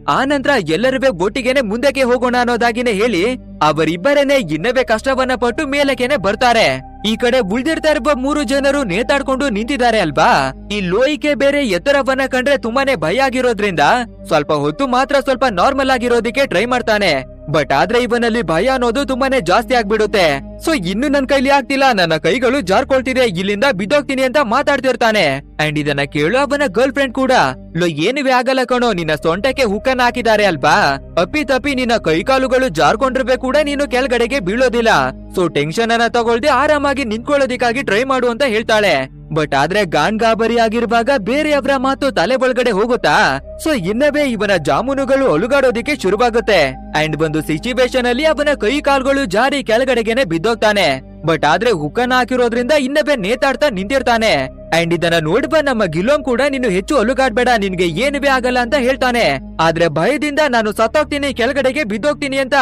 Speaker 1: ಆ ನಂತರ ಎಲ್ಲರೂ ಒಟ್ಟಿಗೆನೆ ಮುಂದಕ್ಕೆ ಹೋಗೋಣ ಅನ್ನೋದಾಗಿನೇ ಹೇಳಿ ಅವರಿಬ್ಬರೇನೆ ಇನ್ನವೇ ಕಷ್ಟವನ್ನ ಪಟ್ಟು ಮೇಲಕ್ಕೆನೆ ಬರ್ತಾರೆ. ಈ ಕಡೆ ಉಳ್ದಿರ್ತಾ ಇರುವ ಮೂರು ಜನರು ನೇತಾಡ್ಕೊಂಡು ನಿಂತಿದ್ದಾರೆ ಅಲ್ವಾ? ಈ ಲೋಯಿಕೆ ಬೇರೆ ಎತ್ತರವನ್ನ ಕಂಡ್ರೆ ತುಂಬಾನೇ ಭಯ ಆಗಿರೋದ್ರಿಂದ ಸ್ವಲ್ಪ ಹೊತ್ತು ಮಾತ್ರ ಸ್ವಲ್ಪ ನಾರ್ಮಲ್ ಆಗಿರೋದಕ್ಕೆ ಟ್ರೈ ಮಾಡ್ತಾನೆ. ಬಟ್ ಆದ್ರೆ ಇವನಲ್ಲಿ ಭಯ ಅನ್ನೋದು ತುಂಬಾನೇ ಜಾಸ್ತಿ ಆಗ್ಬಿಡುತ್ತೆ. ಸೊ ಇನ್ನು ನನ್ ಕೈಲಿ ಆಗ್ತಿಲ್ಲ, ನನ್ನ ಕೈಗಳು ಜಾರ್ಕೊಳ್ತಿದೆ, ಇಲ್ಲಿಂದ ಬಿದ್ದೋಗ್ತೀನಿ ಅಂತ ಮಾತಾಡ್ತಿರ್ತಾನೆ. ಅಂಡ್ ಇದನ್ನ ಕೇಳೋ ಅವನ ಗರ್ಲ್ ಫ್ರೆಂಡ್ ಕೂಡ. ಲೋ, ಏನುವೆ ಆಗಲ್ಲ ಕಣೋ, ನಿನ್ನ ಸೊಂಟಕ್ಕೆ ಹುಕ್ಕನ್ ಹಾಕಿದ್ದಾರೆ ಅಲ್ವಾ? ಅಪ್ಪಿ ತಪ್ಪಿ ನಿನ್ನ ಕೈಕಾಲುಗಳು ಜಾರ್ಕೊಂಡಿರ್ಬೇ ಕೂಡ ನೀನು ಕೆಳಗಡೆಗೆ ಬೀಳೋದಿಲ್ಲ. ಸೊ ಟೆನ್ಷನ್ ಅನ್ನ ತಗೊಳ್ದೆ ಆರಾಮಾಗಿ ನಿಂತ್ಕೊಳ್ಳೋದಿಕ್ಕಾಗಿ ಟ್ರೈ ಮಾಡು ಅಂತ ಹೇಳ್ತಾಳೆ. ಬಟ್ ಆದ್ರೆ ಗಾನ್ ಗಾಬರಿ ಆಗಿರುವಾಗ ಬೇರೆಯವರ ಮಾತು ತಲೆ ಒಳಗಡೆ ಹೋಗುತ್ತಾ? ಸೊ ಇನ್ನವೇ ಇವನ ಜಾಮೂನುಗಳು ಅಲುಗಾಡೋದಿಕ್ಕೆ ಶುರುವಾಗುತ್ತೆ. ಅಂಡ್ ಒಂದು ಸಿಚುವೇಶನ್ ಅಲ್ಲಿ ಅವನ ಕೈ ಕಾಲ್ಗಳು ಜಾರಿ ಕೆಳಗಡೆಗೆನೆ ಬಿದ್ದೋಗ್ತಾನೆ. ಬಟ್ ಆದ್ರೆ ಹುಕ್ಕನ್ ಹಾಕಿರೋದ್ರಿಂದ ಇನ್ನವೇ ನೇತಾಡ್ತಾ ನಿಂತಿರ್ತಾನೆ. ಅಂಡ್ ಇದನ್ನ ನೋಡುವ ನಮ್ಮ ಗಿಲೋಮ್ ಕೂಡ ನೀನು ಹೆಚ್ಚು ಅಲುಗಾಡ್ಬೇಡ, ನಿನ್ಗೆ ಏನುವೇ ಆಗಲ್ಲ ಅಂತ ಹೇಳ್ತಾನೆ. ಆದ್ರೆ ಭಯದಿಂದ ನಾನು ಸತ್ತೋಗ್ತೀನಿ, ಕೆಳಗಡೆಗೆ ಬಿದ್ದೋಗ್ತೀನಿ ಅಂತ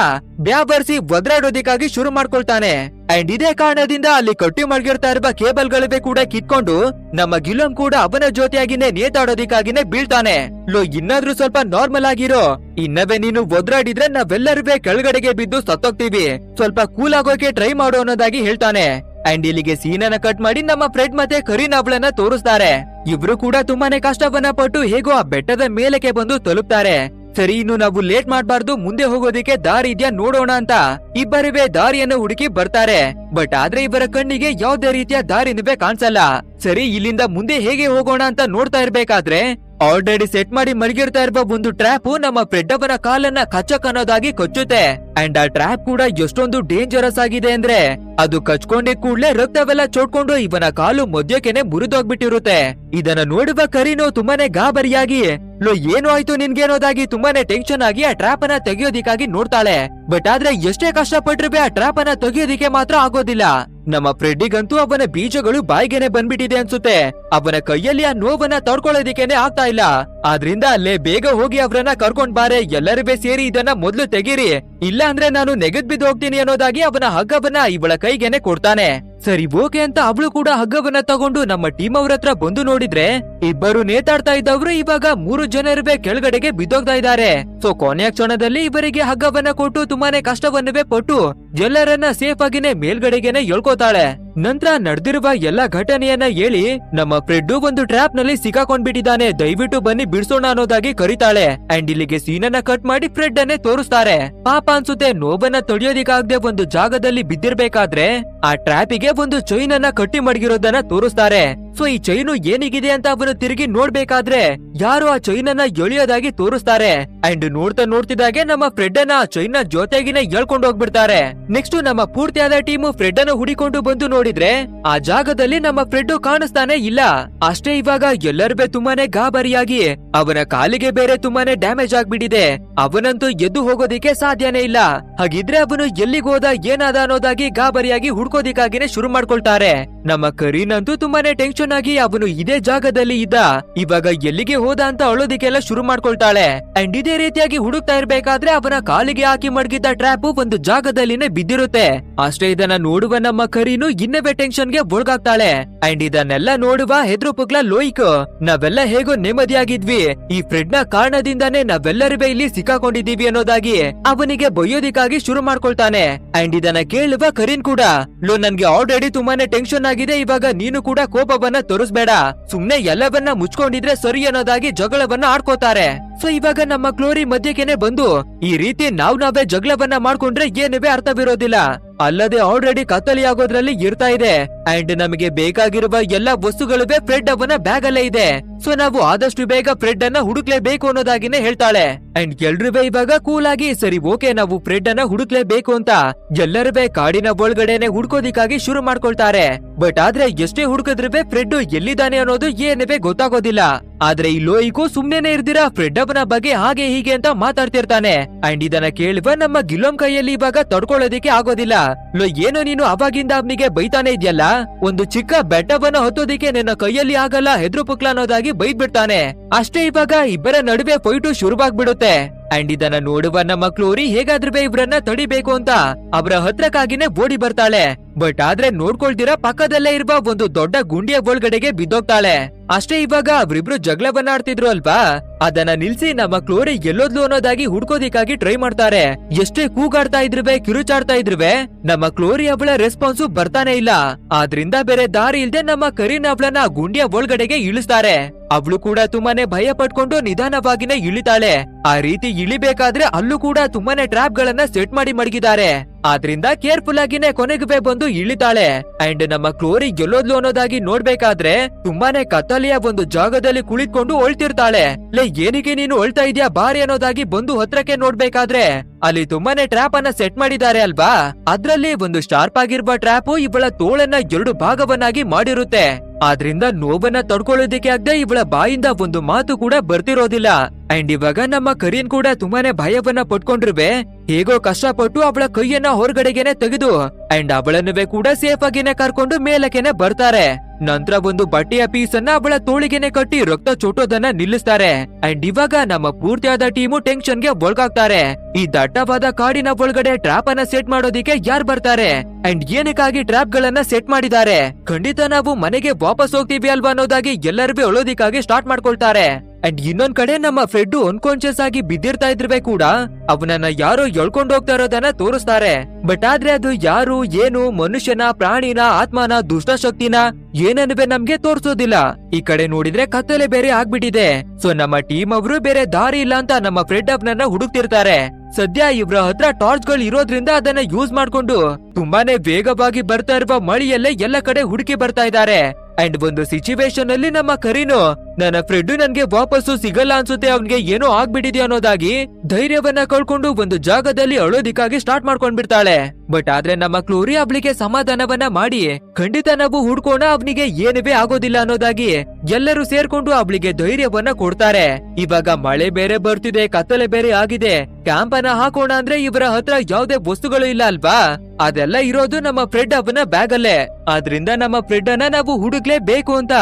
Speaker 1: ಬ್ಯಾಬರ್ಸಿ ಒದ್ರಾಡೋದಿಕ್ಕಾಗಿ ಶುರು ಮಾಡ್ಕೊಳ್ತಾನೆ. ಅಂಡ್ ಇದೇ ಕಾರಣದಿಂದ ಅಲ್ಲಿ ಕಟ್ಟಿ ಮಾಡಿರ್ತಾ ಇರುವ ಕೇಬಲ್ ಗಳಿವೆ ಕೂಡ ಕಿತ್ಕೊಂಡು ನಮ್ಮ ಗಿಲೋಮ್ ಕೂಡ ಅವನ ಜೊತೆಯಾಗಿನೇ ನೇತಾಡೋದಿಕ್ಕಾಗಿನೇ ಬೀಳ್ತಾನೆ. ಲೋ, ಇನ್ನಾದ್ರೂ ಸ್ವಲ್ಪ ನಾರ್ಮಲ್ ಆಗಿರೋ. ಇನ್ನವೇ ನೀನು ಒದ್ರಾಡಿದ್ರೆ ನಾವೆಲ್ಲರೂ ಕೆಳಗಡೆಗೆ ಬಿದ್ದು ಸತ್ತೋಗ್ತೀವಿ. ಸ್ವಲ್ಪ ಕೂಲ್ ಆಗೋಕೆ ಟ್ರೈ ಮಾಡು ಅನ್ನೋದಾಗಿ ಹೇಳ್ತಾನೆ. ಅಂಡ್ ಇಲ್ಲಿಗೆ ಸೀನನ್ನ ಕಟ್ ಮಾಡಿ ನಮ್ಮ ಫ್ರೆಂಡ್ ಮತ್ತೆ ಕರೀನ್ ಅವಳನ್ನ ತೋರಿಸ್ತಾರೆ. ಇಬ್ರು ಕೂಡ ತುಂಬಾನೇ ಕಷ್ಟವನ್ನ ಪಟ್ಟು ಹೇಗೋ ಆ ಬೆಟ್ಟದ ಮೇಲಕ್ಕೆ ಬಂದು ತಲುಪ್ತಾರೆ. ಸರಿ, ಇನ್ನು ನಾವು ಲೇಟ್ ಮಾಡಬಾರ್ದು, ಮುಂದೆ ಹೋಗೋದಿಕ್ಕೆ ದಾರಿ ಇದ್ಯಾ ನೋಡೋಣ ಅಂತ. ಇಬ್ಬರಿವೆ ದಾರಿಯನ್ನು ಹುಡುಕಿ ಬರ್ತಾರೆ. ಬಟ್ ಆದ್ರೆ ಇವರ ಕಣ್ಣಿಗೆ ಯಾವ್ದೇ ರೀತಿಯ ದಾರಿನುವೆ ಕಾಣಿಸಲ್ಲ. ಸರಿ, ಇಲ್ಲಿಂದ ಮುಂದೆ ಹೇಗೆ ಹೋಗೋಣ ಅಂತ ನೋಡ್ತಾ ಇರ್ಬೇಕಾದ್ರೆ ಆಲ್ರೆಡಿ ಸೆಟ್ ಮಾಡಿ ಮಲಗಿರ್ತಾ ಇರುವ ಒಂದು ಟ್ರ್ಯಾಪ್ ನಮ್ಮ ಪ್ರೆಡ್ಡವನ ಕಾಲನ್ನ ಕಚ್ಚಕ್ ಅನ್ನೋದಾಗಿ ಕಚ್ಚುತ್ತೆ. ಅಂಡ್ ಆ ಟ್ರ್ಯಾಪ್ ಕೂಡ ಎಷ್ಟೊಂದು ಡೇಂಜರಸ್ ಆಗಿದೆ ಅಂದ್ರೆ, ಅದು ಕಚ್ಕೊಂಡಿದ್ ಕೂಡ್ಲೆ ರಕ್ತವೆಲ್ಲ ಚೋಡ್ಕೊಂಡು ಇವನ ಕಾಲು ಮದ್ಯಕ್ಕೆನೆ ಮುರಿದೋಗ್ಬಿಟ್ಟಿರುತ್ತೆ. ಇದನ್ನ ನೋಡುವ ಕರೀನು ತುಂಬಾನೇ ಗಾಬರಿಯಾಗಿ, ಲೋ, ಏನು ಆಯ್ತು ನಿನ್ಗೇನೋದಾಗಿ ತುಂಬಾನೇ ಟೆನ್ಷನ್ ಆಗಿ ಆ ಟ್ರಾಪ್ ಅನ್ನ ತೆಗೆಯೋದಿಕ್ಕಾಗಿ ನೋಡ್ತಾಳೆ. ಬಟ್ ಆದ್ರೆ ಎಷ್ಟೇ ಕಷ್ಟಪಟ್ರು ಆ ಟ್ರಾಪ್ ಅನ್ನ ತೆಗೆಯೋದಿಕ್ಕೆ ಮಾತ್ರ ಆಗೋದಿಲ್ಲ. ನಮ್ಮ ಫ್ರೆಡ್ಡಿಗಂತೂ ಅವನ ಬೀಜಗಳು ಬಾಯಿಗೆನೆ ಬಂದ್ಬಿಟ್ಟಿದೆ ಅನ್ಸುತ್ತೆ. ಅವನ ಕೈಯಲ್ಲಿ ಆ ನೋವನ್ನ ತಡ್ಕೊಳ್ಳೋದಿಕ್ಕೇನೆ ಆಗ್ತಾ ಇಲ್ಲ. ಆದ್ರಿಂದ ಅಲ್ಲೇ ಬೇಗ ಹೋಗಿ ಅವ್ರನ್ನ ಕರ್ಕೊಂಡ್ ಬಾರೆ ಎಲ್ಲರೂ ಸೇರಿ ಇದನ್ನ ಮೊದ್ಲು ತೆಗೀರಿ. ಇಲ್ಲ ಅಂದ್ರೆ ನಾನು ನೆಗೆದ್ ಬಿದ್ದು ಹೋಗ್ತೀನಿ ಅನ್ನೋದಾಗಿ ಅವನ ಹಗ್ಗವನ್ನ ಇವಳ ಕೈಗೆನೆ ಕೊಡ್ತಾನೆ. ಸರಿ ಓಕೆ ಅಂತ ಅವಳು ಕೂಡ ಹಗ್ಗವನ್ನ ತಗೊಂಡು ನಮ್ಮ ಟೀಮ್ ಅವ್ರ ಹತ್ರ ಬಂದು ನೋಡಿದ್ರೆ ಇಬ್ಬರು ನೇತಾಡ್ತಾ ಇದ್ದವ್ರು ಇವಾಗ ಮೂರು ಜನರುವೆ ಕೆಳಗಡೆಗೆ ಬಿದ್ದೋಗ್ತಾ ಇದ್ದಾರೆ. ಸೊ ಕೊನೆಯ ಕ್ಷಣದಲ್ಲಿ ಇವರಿಗೆ ಹಗ್ಗವನ್ನ ಕೊಟ್ಟು ತುಂಬಾನೇ ಕಷ್ಟವನ್ನವೇ ಪಟ್ಟು ಎಲ್ಲರನ್ನ ಸೇಫ್ ಆಗಿನೇ ಮೇಲ್ಗಡೆಗೆನೆ ಎಳ್ಕೋತಾಳೆ. ನಂತರ ನಡೆದಿರುವ ಎಲ್ಲ ಘಟನೆಯನ್ನ ಹೇಳಿ ನಮ್ಮ ಫ್ರೆಡ್ ಒಂದು ಟ್ರ್ಯಾಪ್ನಲ್ಲಿ ಸಿಕ್ಕಾಕೊಂಡ್ಬಿಟ್ಟಿದ್ದಾನೆ. ದಯವಿಟ್ಟು ಬನ್ನಿ ಬಿಡಿಸೋಣ ಅನ್ನೋದಾಗಿ ಕರೀತಾಳೆ. ಅಂಡ್ ಇಲ್ಲಿಗೆ ಸೀನನ್ನ ಕಟ್ ಮಾಡಿ ಫ್ರೆಡ್ ಅನ್ನೇ ತೋರಿಸ್ತಾರೆ. ಪಾಪ ಅನ್ಸುತ್ತೆ, ನೋವನ್ನ ತಡೆಯೋದಿಕ್ಕಾಗದೆ ಒಂದು ಜಾಗದಲ್ಲಿ ಬಿದ್ದಿರ್ಬೇಕಾದ್ರೆ ಆ ಟ್ರ್ಯಾಪಿಗೆ ಒಂದು ಚೈನ್ ಅನ್ನ ಕಟ್ಟಿ ಮಡಗಿರೋದನ್ನ ತೋರಿಸ್ತಾರೆ. ಸೊ, ಈ ಚೈನು ಏನಿಗಿದೆ ಅಂತ ಅವನು ತಿರುಗಿ ನೋಡ್ಬೇಕಾದ್ರೆ ಯಾರು ಆ ಚೈನ್ ಅನ್ನ ಎಳೆಯೋದಾಗಿ ತೋರಿಸ್ತಾರೆ. ಅಂಡ್ ನೋಡ್ತಾ ನೋಡ್ತಿದಾಗೆ ನಮ್ಮ ಫ್ರೆಡ್ ಅನ್ನ ಆ ಚೈನ್ನ ಜೊತೆಗಿನೇ ಎಳ್ಕೊಂಡು ಹೋಗ್ಬಿಡ್ತಾರೆ ನೆಕ್ಸ್ಟ್ ನಮ್ಮ ಪೂರ್ತಿಯಾದ ಟೀಮು ಫ್ರೆಡ್ ಅನ್ನು ಹುಡಿಕೊಂಡು ಬಂದು ನೋಡಿದ್ರೆ ಆ ಜಾಗದಲ್ಲಿ ನಮ್ಮ ಫ್ರೆಡ್ ಕಾಣಿಸ್ತಾನೆ ಇಲ್ಲ. ಅಷ್ಟೇ ಇವಾಗ ಎಲ್ಲರೂ ತುಂಬಾನೇ ಗಾಬರಿಯಾಗಿ ಅವನ ಕಾಲಿಗೆ ಬೇರೆ ತುಂಬಾನೇ ಡ್ಯಾಮೇಜ್ ಆಗ್ಬಿಟ್ಟಿದೆ. ಅವನಂತೂ ಎದ್ದು ಹೋಗೋದಿಕ್ಕೆ ಸಾಧ್ಯನೇ ಇಲ್ಲ. ಹಾಗಿದ್ರೆ ಅವನು ಎಲ್ಲಿಗೋದ ಏನಾದ ಅನ್ನೋದಾಗಿ ಗಾಬರಿಯಾಗಿ ಹುಡ್ಕೋದಿಕ್ಕಾಗಿನೇ ಶುರು ಮಾಡ್ಕೊಳ್ತಾರೆ. ನಮ್ಮ ಕರೀನ್ ಅಂತೂ ತುಂಬಾನೇ ಟೆನ್ಷನ್ ಆಗಿ ಅವನು ಇದೇ ಜಾಗದಲ್ಲಿ ಇದ್ದ. ಇವಾಗ ಎಲ್ಲಿಗೆ ಹೋದ ಅಂತ ಅಳೋದಿಕ್ಕೆಲ್ಲ ಶುರು ಮಾಡ್ಕೊಳ್ತಾಳೆ. ಅಂಡ್ ಇದೇ ರೀತಿಯಾಗಿ ಹುಡುಕ್ತಾ ಇರ್ಬೇಕಾದ್ರೆ ಅವನ ಕಾಲಿಗೆ ಹಾಕಿ ಮಡಗಿದ್ದ ಟ್ರ್ಯಾಪ್ ಒಂದು ಜಾಗದಲ್ಲಿನೇ ಬಿದ್ದಿರುತ್ತೆ. ಅಷ್ಟೇ ಇದನ್ನ ನೋಡುವ ನಮ್ಮ ಕರೀನು ಇನ್ನವೇ ಟೆನ್ಷನ್ಗೆ ಒಳಗಾಗ್ತಾಳೆ ಅಂಡ್ ಇದನ್ನೆಲ್ಲ ನೋಡುವ ಹೆದ್ರು ಪುಗ್ಲ ಲೋಯಿಕ್ ನಾವೆಲ್ಲ ಹೇಗೋ ನೆಮ್ಮದಿಯಾಗಿದ್ವಿ. ಈ ಫ್ರೆಡ್ನ ಕಾರಣದಿಂದಾನೇ ನಾವೆಲ್ಲರೂ ಇಲ್ಲಿ ಸಿಕ್ಕಾಕೊಂಡಿದ್ದೀವಿ ಅನ್ನೋದಾಗಿ ಅವನಿಗೆ ಬೈಯೋದಿಕ್ಕಾಗಿ ಶುರು ಮಾಡ್ಕೊಳ್ತಾನೆ. ಅಂಡ್ ಇದನ್ನ ಕೇಳುವ ಕರೀನ್ ಕೂಡ, ಲೋ, ನನ್ಗೆ ಆಲ್ರೆಡಿ ತುಂಬಾನೇ ಟೆನ್ಷನ್ ಆಗಿದೆ. ಇವಾಗ ನೀನು ಕೂಡ ಕೋಪವನ್ನ ತೋರಿಸ್ಬೇಡ. ಸುಮ್ನೆ ಎಲ್ಲವನ್ನ ಮುಚ್ಕೊಂಡಿದ್ರೆ ಸರಿ ಅನ್ನೋದಾಗಿ ಜಗಳವನ್ನ ಆಡ್ಕೋತಾರೆ. ಸೊ ಇವಾಗ ನಮ್ಮ ಕ್ಲೋರಿ ಮಧ್ಯಕ್ಕೆನೆ ಬಂದು, ಈ ರೀತಿ ನಾವ್ ನಾವೇ ಜಗಳವನ್ನ ಮಾಡ್ಕೊಂಡ್ರೆ ಏನುವೆ ಅರ್ಥವಿರೋದಿಲ್ಲ. ಅಲ್ಲದೆ ಆಲ್ರೆಡಿ ಕತ್ತಲಿ ಆಗೋದ್ರಲ್ಲಿ ಇರ್ತಾ ಇದೆ. ಅಂಡ್ ನಮಗೆ ಬೇಕಾಗಿರುವ ಎಲ್ಲಾ ವಸ್ತುಗಳು ಫ್ರೆಡ್ ಅವನ ಬ್ಯಾಗ್ ಅಲ್ಲೇ ಇದೆ. ಸೊ ನಾವು ಆದಷ್ಟು ಬೇಗ ಫ್ರೆಡ್ ಅನ್ನ ಹುಡುಕ್ಲೇಬೇಕು ಅನ್ನೋದಾಗಿನೇ ಹೇಳ್ತಾಳೆ. ಅಂಡ್ ಎಲ್ರೂ ಇವಾಗ ಕೂಲ್ ಆಗಿ, ಸರಿ ಓಕೆ ನಾವು ಫ್ರೆಡ್ ಅನ್ನ ಹುಡುಕ್ಲೇಬೇಕು ಅಂತ ಎಲ್ಲರೂ ಕಾಡಿನ ಒಳಗಡೆನೆ ಹುಡ್ಕೋದಿಕ್ಕಾಗಿ ಶುರು ಮಾಡ್ಕೊಳ್ತಾರೆ. ಬಟ್ ಆದ್ರೆ ಎಷ್ಟೇ ಹುಡುಕಿದ್ರೆ ಫ್ರೆಡ್ ಎಲ್ಲಿದ್ದಾನೆ ಅನ್ನೋದು ಏನವೇ ಗೊತ್ತಾಗೋದಿಲ್ಲ. ಆದ್ರೆ ಈ ಲೋಯಿಗೂ ಸುಮ್ನೆನೆ ಇರ್ದಿರಾ ಫ್ರೆಡ್ ಅವನ ಬಗ್ಗೆ ಹಾಗೆ ಹೀಗೆ ಅಂತ ಮಾತಾಡ್ತಿರ್ತಾನೆ. ಅಂಡ್ ಇದನ್ನ ಕೇಳುವ ನಮ್ಮ ಗಿಲೋಮ್ ಕೈಯಲ್ಲಿ ಇವಾಗ ತಡ್ಕೊಳ್ಳೋದಿಕ್ಕೆ ಆಗೋದಿಲ್ಲ. ಲೋ, ಏನೋ ನೀನು ಅವಾಗಿಂದ ಅವನಿಗೆ ಬೈತಾನೆ ಇದೆಯಲ್ಲ? ಒಂದು ಚಿಕ್ಕ ಬೆಟ್ಟವನ್ನ ಹೊತ್ತೋದಿಕ್ಕೆ ನಿನ್ನ ಕೈಯಲ್ಲಿ ಆಗಲ್ಲ ಹೆದ್ರು ಪುಕ್ಲ ಅನ್ನೋದಾಗಿ ಬೈದ್ಬಿಡ್ತಾನೆ. ಅಷ್ಟೇ ಇವಾಗ ಇಬ್ಬರ ನಡುವೆ ಫೈಟು ಶುರುವಾಗ್ಬಿಡುತ್ತೆ. ಅಂಡ್ ಇದನ್ನ ನೋಡುವ ನಮ್ಮ ಕ್ಲೋರಿ ಹೇಗಾದ್ರೂ ಇವ್ರನ್ನ ತಡಿಬೇಕು ಅಂತ. ಅವರ ಹತ್ರಕ್ಕಾಗಿನೇ ಓಡಿ ಬರ್ತಾಳೆ. ಬಟ್ ಆದ್ರೆ ನೋಡ್ಕೊಳ್ದಿರ ಪಕ್ಕದಲ್ಲೇ ಇರುವ ಒಂದು ದೊಡ್ಡ ಗುಂಡಿಯ ಒಳಗಡೆಗೆ ಬಿದ್ದೋಗ್ತಾಳೆ. ಅಷ್ಟೇ ಇವಾಗ ಅವ್ರಿಬ್ರು ಜಗಳವನ್ನ ಆಡ್ತಿದ್ರು ಅಲ್ವಾ? ಅದನ್ನ ನಿಲ್ಸಿ ನಮ್ಮ ಕ್ಲೋರಿ ಎಲ್ಲೋದ್ಲು ಅನ್ನೋದಾಗಿ ಹುಡ್ಕೋದಿಕ್ಕಾಗಿ ಟ್ರೈ ಮಾಡ್ತಾರೆ. ಎಷ್ಟೇ ಕೂಗಾಡ್ತಾ ಇದ್ರುವೆ ಕಿರುಚಾಡ್ತಾ ಇದ್ರುವೆ ನಮ್ಮ ಕ್ಲೋರಿ ಅವಳ ರೆಸ್ಪಾನ್ಸ್ ಬರ್ತಾನೆ ಇಲ್ಲ. ಆದ್ರಿಂದ ಬೇರೆ ದಾರಿ ಇಲ್ದೆ ನಮ್ಮ ಕರೀನ್ ಅವಳನ್ನ ಗುಂಡಿಯ ಒಳಗಡೆಗೆ ಇಳಿಸ್ತಾರೆ. ಅವಳು ಕೂಡ ತುಂಬಾನೇ ಭಯ ಪಟ್ಕೊಂಡು ನಿಧಾನವಾಗಿನೇ ಇಳಿತಾಳೆ. ಆ ರೀತಿ ಇಳಿಬೇಕಾದ್ರೆ ಅಲ್ಲೂ ಕೂಡ ತುಂಬಾನೇ ಟ್ರಾಪ್ ಗಳನ್ನ ಸೆಟ್ ಮಾಡಿ ಮಡಗಿದ್ದಾರೆ. ಆದ್ರಿಂದ ಕೇರ್ಫುಲ್ ಆಗಿನೇ ಕೊನೆಗೆ ಬಂದು ಇಳಿತಾಳೆ. ಅಂಡ್ ನಮ್ಮ ಕ್ಲೋರಿ ಗೆಲ್ಲೋದ್ಲು ಅನ್ನೋದಾಗಿ ನೋಡ್ಬೇಕಾದ್ರೆ ತುಂಬಾನೇ ಕತ್ತಲೆಯ ಒಂದು ಜಾಗದಲ್ಲಿ ಕುಳಿತ್ಕೊಂಡು ಒಳ್ತಿರ್ತಾಳೆ. ಲೇ, ಏನಿಗೆ ನೀನು ಒಳ್ತಾ ಇದೀಯಾ ಬಾರಿ ಅನ್ನೋದಾಗಿ ಬಂದು ಹತ್ರಕ್ಕೆ ನೋಡ್ಬೇಕಾದ್ರೆ ಅಲ್ಲಿ ತುಂಬಾನೇ ಟ್ರಾಪ್ ಅನ್ನ ಸೆಟ್ ಮಾಡಿದ್ದಾರೆ ಅಲ್ವಾ? ಅದ್ರಲ್ಲಿ ಒಂದು ಶಾರ್ಪ್ ಆಗಿರುವ ಟ್ರಾಪ್ ಇವಳ ತೋಳನ್ನ ಎರಡು ಭಾಗವನ್ನಾಗಿ ಮಾಡಿರುತ್ತೆ. ಆದ್ರಿಂದ ನೋವನ್ನ ತಡ್ಕೊಳ್ಳೋದಿಕ್ಕೆ ಆಗದೆ ಇವಳ ಬಾಯಿಂದ ಒಂದು ಮಾತು ಕೂಡ ಬರ್ತಿರೋದಿಲ್ಲ. ಅಂಡ್ ಇವಾಗ ನಮ್ಮ ಕರೀನ್ ಕೂಡ ತುಂಬಾನೇ ಭಯವನ್ನ ಪಟ್ಕೊಂಡಿರ್ಬೆ ಹೇಗೋ ಕಷ್ಟಪಟ್ಟು ಅವಳ ಕೈಯನ್ನ ಹೊರಗಡೆಗೆನೆ ತೆಗೆದು ಅಂಡ್ ಅವಳನ್ನುವೆ ಕೂಡ ಸೇಫ್ ಆಗಿನೇ ಕರ್ಕೊಂಡು ಮೇಲಕ್ಕೆನೆ ಬರ್ತಾರೆ. ನಂತರ ಒಂದು ಬಟ್ಟೆಯ ಪೀಸ್ ಅನ್ನ ಅವಳ ತೋಳಿಗೆನೆ ಕಟ್ಟಿ ರಕ್ತ ಚೋಟೋದನ್ನ ನಿಲ್ಲಿಸ್ತಾರೆ. ಅಂಡ್ ಇವಾಗ ನಮ್ಮ ಪೂರ್ತಿಯಾದ ಟೀಮು ಟೆನ್ಷನ್ಗೆ ಒಳಗಾಗ್ತಾರೆ. ಈ ದಟ್ಟವಾದ ಕಾಡಿನ ಒಳಗಡೆ ಟ್ರಾಪ್ ಅನ್ನ ಸೆಟ್ ಮಾಡೋದಿಕ್ಕೆ ಯಾರ್ ಬರ್ತಾರೆ? ಅಂಡ್ ಏನಕ್ಕಾಗಿ ಟ್ರಾಪ್ ಗಳನ್ನ ಸೆಟ್ ಮಾಡಿದ್ದಾರೆ? ಖಂಡಿತ ನಾವು ಮನೆಗೆ ವಾಪಸ್ ಹೋಗ್ತೀವಿ ಅಲ್ವಾ ಅನ್ನೋದಾಗಿ ಎಲ್ಲರೂ ಅಳೋದಿಕ್ಕಾಗಿ ಸ್ಟಾರ್ಟ್ ಮಾಡ್ಕೊಳ್ತಾರೆ. ಅಂಡ್ ಇನ್ನೊಂದ್ ಕಡೆ ನಮ್ಮ ಫ್ರೆಡ್ ಅನ್ಕಾನ್ಶಿಯಸ್ ಆಗಿ ಬಿದ್ದಿರ್ತಾ ಇದ್ರೆ ಕೂಡ, ಅವನನ್ನ ಯಾರೋ ಎಳ್ಕೊಂಡು ಹೋಗ್ತಾ ಇರೋದನ್ನ ತೋರಿಸ್ತಾರೆ. ಬಟ್ ಆದ್ರೆ ಅದು ಯಾರು, ಏನು, ಮನುಷ್ಯನ, ಪ್ರಾಣಿನ, ಆತ್ಮನ ದುಷ್ಟಶಕ್ತಿನ ಏನನ್ನೇ ನಮ್ಗೆ ತೋರಿಸೋದಿಲ್ಲ. ಈ ಕಡೆ ನೋಡಿದ್ರೆ ಕತ್ತಲೆ ಬೇರೆ ಆಗ್ಬಿಟ್ಟಿದೆ. ಸೊ ನಮ್ಮ ಟೀಮ್ ಅವರು ಬೇರೆ ದಾರಿ ಇಲ್ಲ ಅಂತ ನಮ್ಮ ಫ್ರೆಡ್ ಅವನನ್ನ ಹುಡುಕ್ತಿರ್ತಾರೆ. ಸದ್ಯ ಇವ್ರ ಹತ್ರ ಟಾರ್ಚ್ಗಳು ಇರೋದ್ರಿಂದ ಅದನ್ನ ಯೂಸ್ ಮಾಡ್ಕೊಂಡು ತುಂಬಾನೇ ವೇಗವಾಗಿ ಬರ್ತಾ ಇರುವ ಮಳೆಯಲ್ಲೇ ಎಲ್ಲ ಕಡೆ ಹುಡುಕಿ ಬರ್ತಾ ಇದ್ದಾರೆ. ಅಂಡ್ ಒಂದು ಸಿಚುವೇಶನ್ ಅಲ್ಲಿ ನಮ್ಮ ಕರೀನು, ನನ್ನ ಫ್ರೆಂಡು ನನ್ಗೆ ವಾಪಸ್ಸು ಸಿಗಲ್ಲ ಅನ್ಸುತ್ತೆ, ಅವನ್ಗೆ ಏನೋ ಆಗ್ಬಿಟ್ಟಿದೆ ಅನ್ನೋದಾಗಿ ಧೈರ್ಯವನ್ನ ಕಳ್ಕೊಂಡು ಒಂದು ಜಾಗದಲ್ಲಿ ಅಳೋದಿಕ್ಕಾಗಿ ಸ್ಟಾರ್ಟ್ ಮಾಡ್ಕೊಂಡ್ ಬಿಡ್ತಾಳೆ ಬಟ್ ಆದ್ರೆ ನಮ್ಮ ಕ್ಲೋರಿ ಅವಳಿಗೆ ಸಮಾಧಾನವನ್ನ ಮಾಡಿ ಖಂಡಿತ ನಾವು ಹುಡ್ಕೋಣ ಅವನಿಗೆ ಏನುವೇ ಆಗೋದಿಲ್ಲ ಅನ್ನೋದಾಗಿ ಎಲ್ಲರೂ ಸೇರ್ಕೊಂಡು ಅವಳಿಗೆ ಧೈರ್ಯವನ್ನ ಕೊಡ್ತಾರೆ. ಇವಾಗ ಮಳೆ ಬೇರೆ ಬರ್ತಿದೆ, ಕತ್ತಲೆ ಬೇರೆ ಆಗಿದೆ. ಕ್ಯಾಂಪ್ ಅನ್ನ ಹಾಕೋಣ ಅಂದ್ರೆ ಇವರ ಹತ್ರ ಯಾವ್ದೇ ವಸ್ತುಗಳು ಇಲ್ಲ ಅಲ್ವಾ? ಅದೆಲ್ಲ ಇರೋದು ನಮ್ಮ ಫ್ರೆಡ್ ಅವನ ಬ್ಯಾಗ್ ಅಲ್ಲೇ. ಆದ್ರಿಂದ ನಮ್ಮ ಫ್ರೆಡ್ ಅನ್ನ ನಾವು ಹುಡುಕ್ಲೇಬೇಕು ಅಂತ.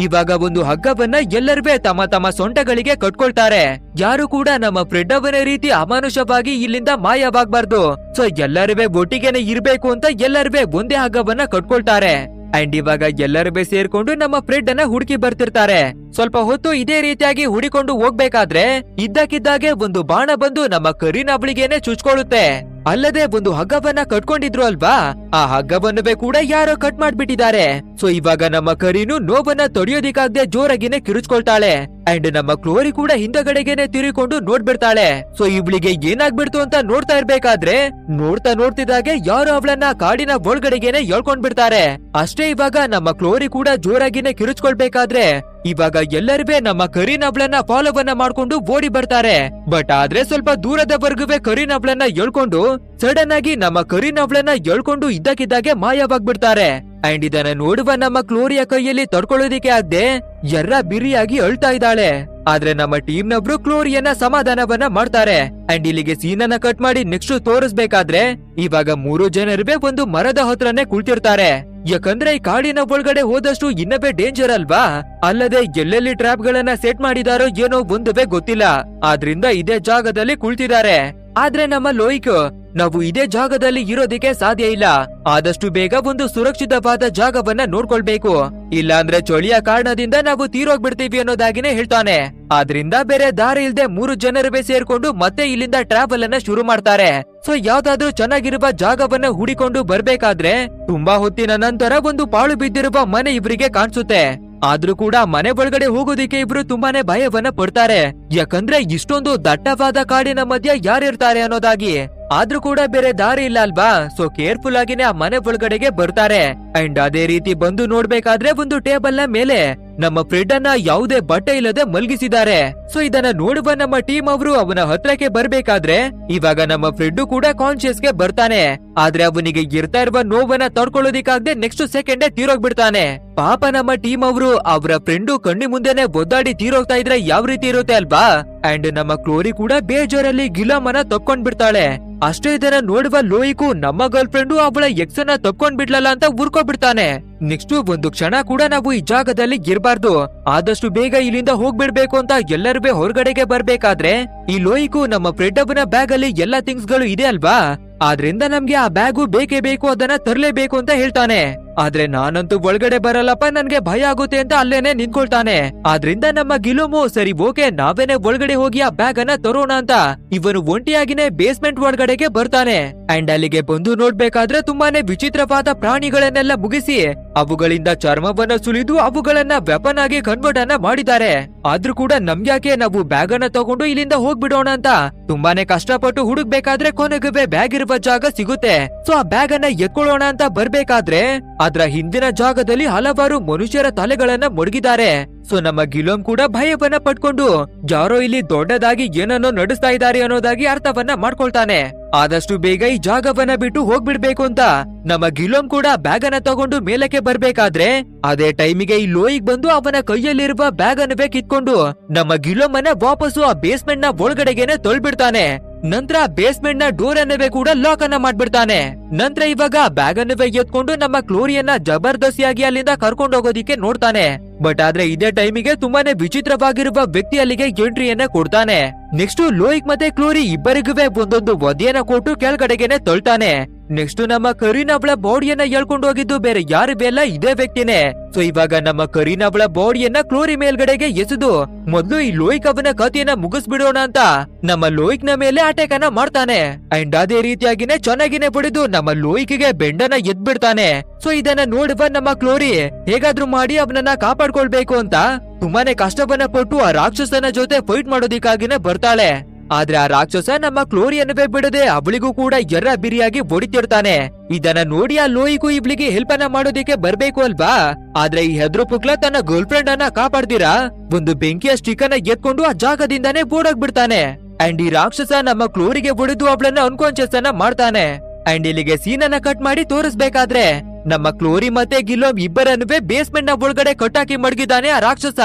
Speaker 1: ಇವಾಗ ಒಂದು ಹಗ್ಗವನ್ನ ಎಲ್ಲರೂ ತಮ್ಮ ತಮ್ಮ ಸೊಂಟಗಳಿಗೆ ಕಟ್ಕೊಳ್ತಾರೆ. ಯಾರು ಕೂಡ ನಮ್ಮ ಫ್ರೆಡ್ ಅವನ ರೀತಿ ಅಮಾನುಷವಾಗಿ ಇಲ್ಲಿಂದ ಮಾಯವಾಗಬಾರ್ದು. ಸೊ ಎಲ್ಲರೂ ಒಟ್ಟಿಗೆನೆ ಇರ್ಬೇಕು ಅಂತ ಎಲ್ಲರೂ ಒಂದೇ ಹಗ್ಗವನ್ನ ಕಟ್ಕೊಳ್ತಾರೆ. ಅಂಡ್ ಇವಾಗ ಎಲ್ಲರೂ ಸೇರ್ಕೊಂಡು ನಮ್ಮ ಫ್ರೆಡ್ ಅನ್ನ ಹುಡುಕಿ ಬರ್ತಿರ್ತಾರೆ. ಸ್ವಲ್ಪ ಹೊತ್ತು ಇದೇ ರೀತಿಯಾಗಿ ಹುಡಿಕೊಂಡು ಹೋಗ್ಬೇಕಾದ್ರೆ, ಇದ್ದಕ್ಕಿದ್ದಾಗೆ ಒಂದು ಬಾಣ ಬಂದು ನಮ್ಮ ಕರಿನ ಅವಳಿಗೇನೆ ಚುಚ್ಕೊಳ್ಳುತ್ತೆ ಅಲ್ಲದೆ ಒಂದು ಹಗ್ಗವನ್ನ ಕಟ್ಕೊಂಡಿದ್ರು ಅಲ್ವಾ? ಆ ಹಗ್ಗವನ್ನವೇ ಕೂಡ ಯಾರೋ ಕಟ್ ಮಾಡ್ಬಿಟ್ಟಿದ್ದಾರೆ. ಸೊ ಇವಾಗ ನಮ್ಮ ಕರೀನು ನೋವನ್ನ ತಡೆಯೋದಿಕ್ಕಾಗದೆ ಜೋರಾಗಿನೇ ಕಿರುಚ್ಕೊಳ್ತಾಳೆ. ಅಂಡ್ ನಮ್ಮ ಕ್ಲೋರಿ ಕೂಡ ಹಿಂದಗಡೆಗೆನೆ ತಿರುಗಿಕೊಂಡು ನೋಡ್ಬಿಡ್ತಾಳೆ. ಸೊ ಇವಳಿಗೆ ಏನಾಗ್ಬಿಡ್ತು ಅಂತ ನೋಡ್ತಾ ಇರ್ಬೇಕಾದ್ರೆ, ನೋಡ್ತಾ ನೋಡ್ತಿದ್ದಾಗೆ ಯಾರು ಅವಳನ್ನ ಕಾಡಿನ ಒಳಗಡೆಗೆನೆ ಎಳ್ಕೊಂಡ್ ಬಿಡ್ತಾರೆ ಅಷ್ಟೇ ಇವಾಗ ನಮ್ಮ ಕ್ಲೋರಿ ಕೂಡ ಜೋರಾಗಿನೇ ಕಿರುಚ್ಕೊಳ್ಬೇಕಾದ್ರೆ, ಇವಾಗ ಎಲ್ಲರೂ ನಮ್ಮ ಕರೀನ್ ಅವಳನ್ನ ಫಾಲೋವನ್ನ ಮಾಡ್ಕೊಂಡು ಓಡಿ ಬರ್ತಾರೆ. ಬಟ್ ಆದ್ರೆ ಸ್ವಲ್ಪ ದೂರದವರೆಗೂ ಕರೀನ್ ಅವಳನ್ನ ಎಳ್ಕೊಂಡು ಸಡನ್ ಆಗಿ ನಮ್ಮ ಕರೀನ್ ಅವಳನ್ನ ಎಳ್ಕೊಂಡು ಇದ್ದಕ್ಕಿದ್ದಾಗೆ ಮಾಯವಾಗ್ಬಿಡ್ತಾರೆ. ಅಂಡ್ ಇದನ್ನ ನೋಡುವ ನಮ್ಮ ಕ್ಲೋರಿಯ ಕೈಯಲ್ಲಿ ತಡ್ಕೊಳ್ಳೋದಿಕ್ಕೆ ಆಗದೆ ಎರ್ರ ಬಿರಿಯಾಗಿ ಅಳ್ತಾ ಇದ್ದಾಳೆ. ಆದ್ರೆ ನಮ್ಮ ಟೀಮ್ ನಬ್ರು ಕ್ಲೋರಿಯನ್ನ ಸಮಾಧಾನವನ್ನ ಮಾಡ್ತಾರೆ. ಅಂಡ್ ಇಲ್ಲಿಗೆ ಸೀನನ್ನ ಕಟ್ ಮಾಡಿ ನೆಕ್ಸ್ಟ್ ತೋರಿಸ್ಬೇಕಾದ್ರೆ ಇವಾಗ ಮೂರು ಜನರುವೆ ಒಂದು ಮರದ ಹತ್ರನೇ ಕುಳ್ತಿರ್ತಾರೆ. ಯಾಕಂದ್ರೆ ಈ ಕಾಡಿನ ಒಳಗಡೆ ಹೋದಷ್ಟು ಇನ್ನವೇ ಡೇಂಜರ್ ಅಲ್ವಾ? ಅಲ್ಲದೆ ಎಲ್ಲೆಲ್ಲಿ ಟ್ರಾಪ್ ಗಳನ್ನ ಸೆಟ್ ಮಾಡಿದಾರೋ ಏನೋ ಒಂದುವೇ ಗೊತ್ತಿಲ್ಲ. ಆದ್ರಿಂದ ಇದೇ ಜಾಗದಲ್ಲಿ ಕುಳ್ತಿದ್ದಾರೆ. ಆದ್ರೆ ನಮ್ಮ ಲೋಯಿಕ್ ನಾವು ಇದೇ ಜಾಗದಲ್ಲಿ ಇರೋದಿಕ್ಕೆ ಸಾಧ್ಯ ಇಲ್ಲ. ಆದಷ್ಟು ಬೇಗ ಒಂದು ಸುರಕ್ಷಿತವಾದ ಜಾಗವನ್ನ ನೋಡ್ಕೊಳ್ಬೇಕು. ಇಲ್ಲಾಂದ್ರೆ ಚಳಿಯ ಕಾರಣದಿಂದ ನಾವು ತೀರೋಗ್ಬಿಡ್ತೀವಿ ಅನ್ನೋದಾಗಿನೇ ಹೇಳ್ತಾನೆ. ಆದ್ರಿಂದ ಬೇರೆ ದಾರಿ ಇಲ್ದೆ ಮೂರು ಜನರುವೆ ಸೇರ್ಕೊಂಡು ಮತ್ತೆ ಇಲ್ಲಿಂದ ಟ್ರಾವೆಲ್ ಅನ್ನ ಶುರು ಮಾಡ್ತಾರೆ. ಸೊ ಯಾವ್ದಾದ್ರೂ ಚೆನ್ನಾಗಿರುವ ಜಾಗವನ್ನ ಹುಡಿಕೊಂಡು ಬರ್ಬೇಕಾದ್ರೆ ತುಂಬಾ ಹೊತ್ತಿನ ನಂತರ ಒಂದು ಪಾಳು ಬಿದ್ದಿರುವ ಮನೆ ಇವರಿಗೆ ಕಾಣಿಸುತ್ತೆ. ಆದ್ರೂ ಕೂಡ ಮನೆ ಒಳಗಡೆ ಹೋಗೋದಿಕ್ಕೆ ಇಬ್ರು ತುಂಬಾನೇ ಭಯವನ್ನ ಪಡ್ತಾರೆ. ಯಾಕಂದ್ರೆ ಇಷ್ಟೊಂದು ದಟ್ಟವಾದ ಕಾಡಿನ ಮಧ್ಯ ಯಾರಿರ್ತಾರೆ ಅನ್ನೋದಾಗಿ. ಆದ್ರೂ ಕೂಡ ಬೇರೆ ದಾರಿ ಇಲ್ಲ ಅಲ್ವಾ? ಸೊ ಕೇರ್ಫುಲ್ ಆಗಿನೇ ಆ ಮನೆ ಒಳಗಡೆಗೆ ಬರ್ತಾರೆ. ಅಂಡ್ ಅದೇ ರೀತಿ ಬಂದು ನೋಡ್ಬೇಕಾದ್ರೆ ಒಂದು ಟೇಬಲ್ನ ಮೇಲೆ ನಮ್ಮ ಫ್ರೆಂಡ್ ಅನ್ನ ಯಾವುದೇ ಬಟ್ಟೆ ಇಲ್ಲದೆ ಮಲಗಿಸಿದ್ದಾರೆ. ಸೊ ಇದನ್ನ ನೋಡುವ ನಮ್ಮ ಟೀಮ್ ಅವರು ಅವನ ಹತ್ರಕ್ಕೆ ಬರ್ಬೇಕಾದ್ರೆ ಇವಾಗ ನಮ್ಮ ಫ್ರೆಂಡ್ ಕೂಡ ಕಾನ್ಶಿಯಸ್ಗೆ ಬರ್ತಾನೆ. ಆದ್ರೆ ಅವನಿಗೆ ಇರ್ತಾ ಇರುವ ನೋವನ್ನ ತಡ್ಕೊಳ್ಳೋದಿಕ್ಕಾಗದೆ ನೆಕ್ಸ್ಟ್ ಸೆಕೆಂಡ್ ತೀರೋಗ್ಬಿಡ್ತಾನೆ. ಪಾಪ ನಮ್ಮ ಟೀಮ್ ಅವರು, ಅವರ ಫ್ರೆಂಡು ಕಣ್ಣಿ ಮುಂದೆನೆ ಒದ್ದಾಡಿ ತೀರೋಗ್ತಾ ಇದ್ರೆ ಯಾವ ರೀತಿ ಇರುತ್ತೆ ಅಲ್ವಾ? ಅಂಡ್ ನಮ್ಮ ಕ್ಲೋರಿ ಕೂಡ ಬೇಜಾರಲ್ಲಿ ಗಿಲಾಮನ ತಕ್ಕೊಂಡ್ ಬಿಡ್ತಾಳೆ ಅಷ್ಟೇ ಇದನ್ನ ನೋಡುವ ಲೋಯಿಕು ನಮ್ಮ ಗರ್ಲ್ ಫ್ರೆಂಡು ಅವಳ ಎಕ್ಸ್ ಅನ್ನ ತಕ್ಕೊಂಡ್ ಬಿಡ್ಲಲ್ಲ ಅಂತ ಉರ್ಕೊಬಿಡ್ತಾನೆ. ನೆಕ್ಸ್ಟ್ ಒಂದು ಕ್ಷಣ ಕೂಡ ನಾವು ಈ ಜಾಗದಲ್ಲಿ ಇರಬಾರ್ದು. ಆದಷ್ಟು ಬೇಗ ಇಲ್ಲಿಂದ ಹೋಗ್ಬಿಡ್ಬೇಕು ಅಂತ ಎಲ್ಲರೂ ಹೊರಗಡೆಗೆ ಬರ್ಬೇಕಾದ್ರೆ, ಈ ಲೋಯಿಕು ನಮ್ಮ ಫ್ರೆಂಡ್ ಅವನ ಬ್ಯಾಗ್ ಅಲ್ಲಿ ಎಲ್ಲಾ ಥಿಂಗ್ಸ್ಗಳು ಇದೆ ಅಲ್ವಾ? ಆದ್ರಿಂದ ನಮ್ಗೆ ಆ ಬ್ಯಾಗು ಬೇಕೇ ಬೇಕು, ಅದನ್ನ ತರಲೇಬೇಕು ಅಂತ ಹೇಳ್ತಾನೆ. ಆದ್ರೆ ನಾನಂತೂ ಒಳಗಡೆ ಬರಲ್ಲಪ್ಪ, ನನ್ಗೆ ಭಯ ಆಗುತ್ತೆ ಅಂತ ಅಲ್ಲೇನೆ ನಿಂತ್ಕೊಳ್ತಾನೆ. ಆದ್ರಿಂದ ನಮ್ಮ ಗಿಲೋಮು, ಸರಿ, ಓಕೆ, ನಾವೇನೆ ಒಳಗಡೆ ಹೋಗಿ ಆ ಬ್ಯಾಗ್ ಅನ್ನ ತರೋಣ ಅಂತ. ಇವನು ಒಂಟಿಯಾಗಿನೇ ಬೇಸ್ಮೆಂಟ್ ಒಳಗಡೆಗೆ ಬರ್ತಾನೆ. ಅಂಡ್ ಅಲ್ಲಿಗೆ ಬಂದು ನೋಡ್ಬೇಕಾದ್ರೆ ತುಂಬಾನೇ ವಿಚಿತ್ರವಾದ ಪ್ರಾಣಿಗಳನ್ನೆಲ್ಲ ಮುಗಿಸಿ, ಅವುಗಳಿಂದ ಚರ್ಮವನ್ನ ಸುಲಿದು ಅವುಗಳನ್ನ ವೆಪನ್ ಆಗಿ ಕನ್ವರ್ಟ್ ಅನ್ನ ಮಾಡಿದ್ದಾರೆ. ಆದ್ರೂ ಕೂಡ ನಮ್ಗ್ಯಾಕೆ ನಾವು ಬ್ಯಾಗ್ ಅನ್ನ ತಗೊಂಡು ಇಲ್ಲಿಂದ ಹೋಗ್ಬಿಡೋಣ ಅಂತ? ತುಂಬಾನೇ ಕಷ್ಟಪಟ್ಟು ಹುಡುಕ್ಬೇಕಾದ್ರೆ ಕೊನೆಗೆ ಬ್ಯಾಗ್ ಇರುವ ಜಾಗ ಸಿಗುತ್ತೆ. ಸೊ ಆ ಬ್ಯಾಗ್ ಅನ್ನ ಎತ್ಕೊಳ್ಳೋಣ ಅಂತ ಬರ್ಬೇಕಾದ್ರೆ ಅದ್ರ ಹಿಂದಿನ ಜಾಗದಲ್ಲಿ ಹಲವಾರು ಮನುಷ್ಯರ ತಲೆಗಳನ್ನ ಮುಳುಗಿದ್ದಾರೆ ಸೊ ನಮ್ಮ ಗಿಲೋಮ್ ಕೂಡ ಭಯವನ್ನ ಪಟ್ಕೊಂಡು ಯಾರೋ ಇಲ್ಲಿ ದೊಡ್ಡದಾಗಿ ಏನನ್ನೋ ನಡೆಸ್ತಾ ಇದ್ದಾರೆ ಅನ್ನೋದಾಗಿ ಅರ್ಥವನ್ನ ಮಾಡ್ಕೊಳ್ತಾನೆ. ಆದಷ್ಟು ಬೇಗ ಈ ಜಾಗವನ್ನ ಬಿಟ್ಟು ಹೋಗ್ಬಿಡ್ಬೇಕು ಅಂತ. ನಮ್ಮ ಗಿಲೋಮ್ ಕೂಡ ಬ್ಯಾಗ್ ಅನ್ನ ತಗೊಂಡು ಮೇಲಕ್ಕೆ ಬರ್ಬೇಕಾದ್ರೆ, ಅದೇ ಟೈಮಿಗೆ ಈ ಲೋಯಿಗ್ ಬಂದು ಅವನ ಕೈಯಲ್ಲಿರುವ ಬ್ಯಾಗ್ ಅನ್ನು ಕಿತ್ಕೊಂಡು, ನಮ್ಮ ಗಿಲೋಮ್ ಅನ್ನ ವಾಪಸ್ಸು ಆ ಬೇಸ್ಮೆಂಟ್ನ ಒಳಗಡೆಗೆನೆ ತೊಳ್ಬಿಡ್ತಾನೆ. ನಂತರ ಬೇಸ್ಮೆಂಟ್ನ ಡೋರ್ ಅನ್ನವೇ ಕೂಡ ಲಾಕ್ ಅನ್ನ ಮಾಡ್ಬಿಡ್ತಾನೆ. ನಂತರ ಇವಾಗ ಬ್ಯಾಗ್ ಅನ್ನವೇ ಎತ್ಕೊಂಡು ನಮ್ಮ ಕ್ಲೋರಿಯನ್ನ ಜಬರ್ದಸ್ತಿಯಾಗಿ ಅಲ್ಲಿಂದ ಕರ್ಕೊಂಡು ಹೋಗೋದಿಕ್ಕೆ ನೋಡ್ತಾನೆ. ಬಟ್ ಆದ್ರೆ ಇದೇ ಟೈಮಿಗೆ ತುಂಬಾನೇ ವಿಚಿತ್ರವಾಗಿರುವ ವ್ಯಕ್ತಿ ಅಲ್ಲಿಗೆ ಎಂಟ್ರಿಯನ್ನ ಕೊಡ್ತಾನೆ. ನೆಕ್ಸ್ಟ್ ಲೋಹಿಕ್ ಮತ್ತೆ ಕ್ಲೋರಿ ಇಬ್ಬರಿಗೂ ಒಂದೊಂದು ವದಿಯನ್ನ ಕೊಟ್ಟು ಕೆಳಗಡೆಗೆನೆ ತೊಳ್ತಾನೆ. ನೆಕ್ಸ್ಟ್ ನಮ್ಮ ಕರೀನ್ ಅವಳ ಬಾಡಿಯನ್ನ ಎಳ್ಕೊಂಡು ಹೋಗಿದ್ದು ಬೇರೆ ಯಾರು ಬೇಲ್ಲ ಇದೇ ವ್ಯಕ್ತಿನೇ. ಸೊ ಇವಾಗ ನಮ್ಮ ಕರೀನ್ ಅವಳ ಬಾಡಿಯನ್ನ ಕ್ಲೋರಿ ಮೇಲ್ಗಡೆಗೆ ಎಸೆದು, ಮೊದಲು ಈ ಲೋಹಿಕ್ ಅವನ ಕಥೆಯನ್ನ ಮುಗಿಸ್ಬಿಡೋಣ ಅಂತ ನಮ್ಮ ಲೋಹಿಕ್ನ ಮೇಲೆ ಅಟ್ಯಾಕ್ ಅನ್ನ ಮಾಡ್ತಾನೆ. ಅಂಡ್ ಅದೇ ರೀತಿಯಾಗಿನೇ ಚೆನ್ನಾಗಿನೇ ಬಿಡಿದು ನಮ್ಮ ಲೋಯಿಕ್ಗೆ ಬೆಂಡನ ಎದ್ಬಿಡ್ತಾನೆ ಸೊ ಇದನ್ನ ನೋಡುವ ನಮ್ಮ ಕ್ಲೋರಿ, ಹೇಗಾದ್ರೂ ಮಾಡಿ ಅವನನ್ನ ಕಾಪಾಡ್ಕೊಳ್ಬೇಕು ಅಂತ. ತುಂಬಾನೇ ಕಷ್ಟವನ್ನ ಪಟ್ಟು ಆ ರಾಕ್ಷಸನ ಜೊತೆ ಫೈಟ್ ಮಾಡೋದಿಕ್ಕಾಗಿನೇ ಬರ್ತಾಳೆ. ಆದ್ರೆ ಆ ರಾಕ್ಷಸ ನಮ್ಮ ಕ್ಲೋರಿಯನ್ನೇ ಬಿಡದೆ ಅವಳಿಗೂ ಕೂಡ ಎರ್ರ ಬಿರಿಯಾಗಿ ಹೊಡಿತಿರ್ತಾನೆ. ಇದನ್ನ ನೋಡಿ ಆ ಲೋಯಿಗೂ ಇಬ್ಳಿಗೆ ಹೆಲ್ಪ್ ಅನ್ನ ಮಾಡೋದಿಕ್ಕೆ ಬರ್ಬೇಕು ಅಲ್ವಾ? ಆದ್ರೆ ಈ ಹೆದ್ರು ಪುಕ್ಲ ತನ್ನ ಗರ್ಲ್ ಫ್ರೆಂಡ್ ಅನ್ನ ಕಾಪಾಡ್ದಿರಾ? ಒಂದು ಬೆಂಕಿಯ ಸ್ಟಿಕ್ ಅನ್ನ ಎತ್ಕೊಂಡು ಆ ಜಾಗದಿಂದಾನೇ ಬಿಡ್ತಾನೆ ಅಂಡ್ ಈ ರಾಕ್ಷಸ ನಮ್ಮ ಕ್ಲೋರಿಗೆ ಹೊಡೆದು ಅವಳನ್ನ ಅನ್ಕಾನ್ಶಿಯಸ್ ಅನ್ನ ಮಾಡ್ತಾನೆ. ಅಂಡ್ ಇಲ್ಲಿಗೆ ಸೀನ್ ಅನ್ನ ಕಟ್ ಮಾಡಿ ತೋರಿಸ್ಬೇಕಾದ್ರೆ ನಮ್ಮ ಕ್ಲೋರಿ ಮತ್ತೆ ಗಿಲೋಮ್ ಇಬ್ಬರನ್ನು ಬೇಸ್ಮೆಂಟ್ನ ಒಳಗಡೆ ಕಟ್ಟಾಕಿ ಮಡಗಿದ್ದಾನೆ ಆ ರಾಕ್ಷಸ.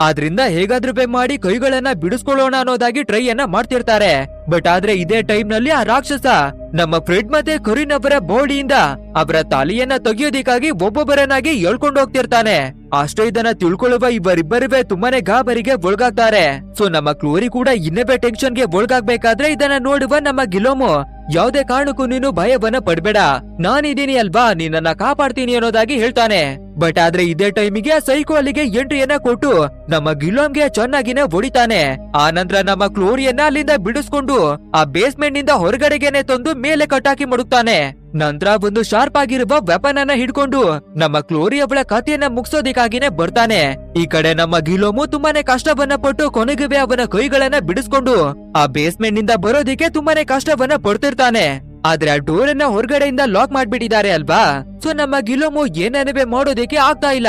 Speaker 1: ಆದ್ರಿಂದ ಹೇಗಾದ್ರೂ ಬೇ ಮಾಡಿ ಕೈಗಳನ್ನ ಬಿಡಿಸ್ಕೊಳ್ಳೋಣ ಅನ್ನೋದಾಗಿ ಟ್ರೈ ಅನ್ನ ಮಾಡ್ತಿರ್ತಾರೆ. ಬಟ್ ಆದ್ರೆ ಇದೇ ಟೈಮ್ನಲ್ಲಿ ಆ ರಾಕ್ಷಸ, ನಮ್ಮ ಫ್ರೆಡ್ ಮತ್ತೆ ಕರೀನ್ ಅವರ ಬಾಡಿಯಿಂದ ಅವರ ತಾಲಿಯನ್ನ ತೆಗೆಯೋದಿಕ್ಕಾಗಿ ಒಬ್ಬೊಬ್ಬರನ್ನಾಗಿ ಹೇಳ್ಕೊಂಡು ಹೋಗ್ತಿರ್ತಾನೆ. ಅಷ್ಟೋ ಇದನ್ನ ತಿಳ್ಕೊಳ್ಳುವ ಇವರಿಬ್ಬರಿವೆ ತುಂಬಾನೇ ಗಾಬರಿಗೆ ಒಳಗಾಗ್ತಾರೆ. ಸೊ ನಮ್ಮ ಕ್ಲೋರಿ ಕೂಡ ಇನ್ನೊಬ್ಬ ಟೆನ್ಷನ್ಗೆ ಒಳಗಾಗ್ಬೇಕಾದ್ರೆ ಇದನ್ನ ನೋಡುವ ನಮ್ಮ ಗಿಲೋಮು ಯಾವುದೇ ಕಾರಣಕ್ಕೂ ನೀನು ಭಯವನ್ನ ಪಡ್ಬೇಡ. ನಾನಿದ್ದೀನಿ ಅಲ್ವಾ? ನಿನ್ನನ್ನ ಕಾಪಾಡ್ತೀನಿ ಅನ್ನೋದಾಗಿ ಹೇಳ್ತಾನೆ. ಬಟ್ ಆದ್ರೆ ಇದೇ ಟೈಮಿಗೆ ಸೈಕೋ ಅಲ್ಲಿಗೆ ಎಂಟ್ರಿಯನ್ನ ಕೊಟ್ಟು ನಮ್ಮ ಗಿಲೋಮ್ಗೆ ಚೆನ್ನಾಗಿನೇ ಹೊಡಿತಾನೆ. ಆ ನಂತರ ನಮ್ಮ ಕ್ಲೋರಿಯನ್ನ ಅಲ್ಲಿಂದ ಬಿಡಿಸ್ಕೊಂಡು ಆ ಬೇಸ್ಮೆಂಟ್ನಿಂದ ಹೊರಗಡೆಗೆನೆ ತಂದು ಮೇಲೆ ಕಟಾಕಿ ಮಡುಕ್ತಾನೆ ನಂತರ ಒಂದು ಶಾರ್ಪ್ ಆಗಿರುವ ವೆಪನ್ ಅನ್ನ ಹಿಡ್ಕೊಂಡು ನಮ್ಮ ಕ್ಲೋರಿ ಅವಳ ಕಥೆಯನ್ನ ಮುಗಿಸೋದಿಕ್ಕಾಗಿನೇ ಬರ್ತಾನೆ. ಈ ಕಡೆ ನಮ್ಮ ಗಿಲೋಮು ತುಂಬಾನೇ ಕಷ್ಟವನ್ನ ಪಟ್ಟು ಕೊನೆಗಿವೆ ಅವನ ಕೈಗಳನ್ನ ಬಿಡಿಸ್ಕೊಂಡು ಆ ಬೇಸ್ಮೆಂಟ್ನಿಂದ ಬರೋದಿಕ್ಕೆ ತುಂಬಾನೇ ಕಷ್ಟವನ್ನ ಪಡ್ತಿರ್ತಾನೆ. ಆದ್ರೆ ಆ ಡೋರ್ ಅನ್ನ ಹೊರಗಡೆಯಿಂದ ಲಾಕ್ ಮಾಡ್ಬಿಟ್ಟಿದ್ದಾರೆ ಅಲ್ವಾ? ಸೊ ನಮ್ಮ ಗಿಲೋಮು ಏನನ್ನುವೆ ಮಾಡೋದಕ್ಕೆ ಆಗ್ತಾ ಇಲ್ಲ.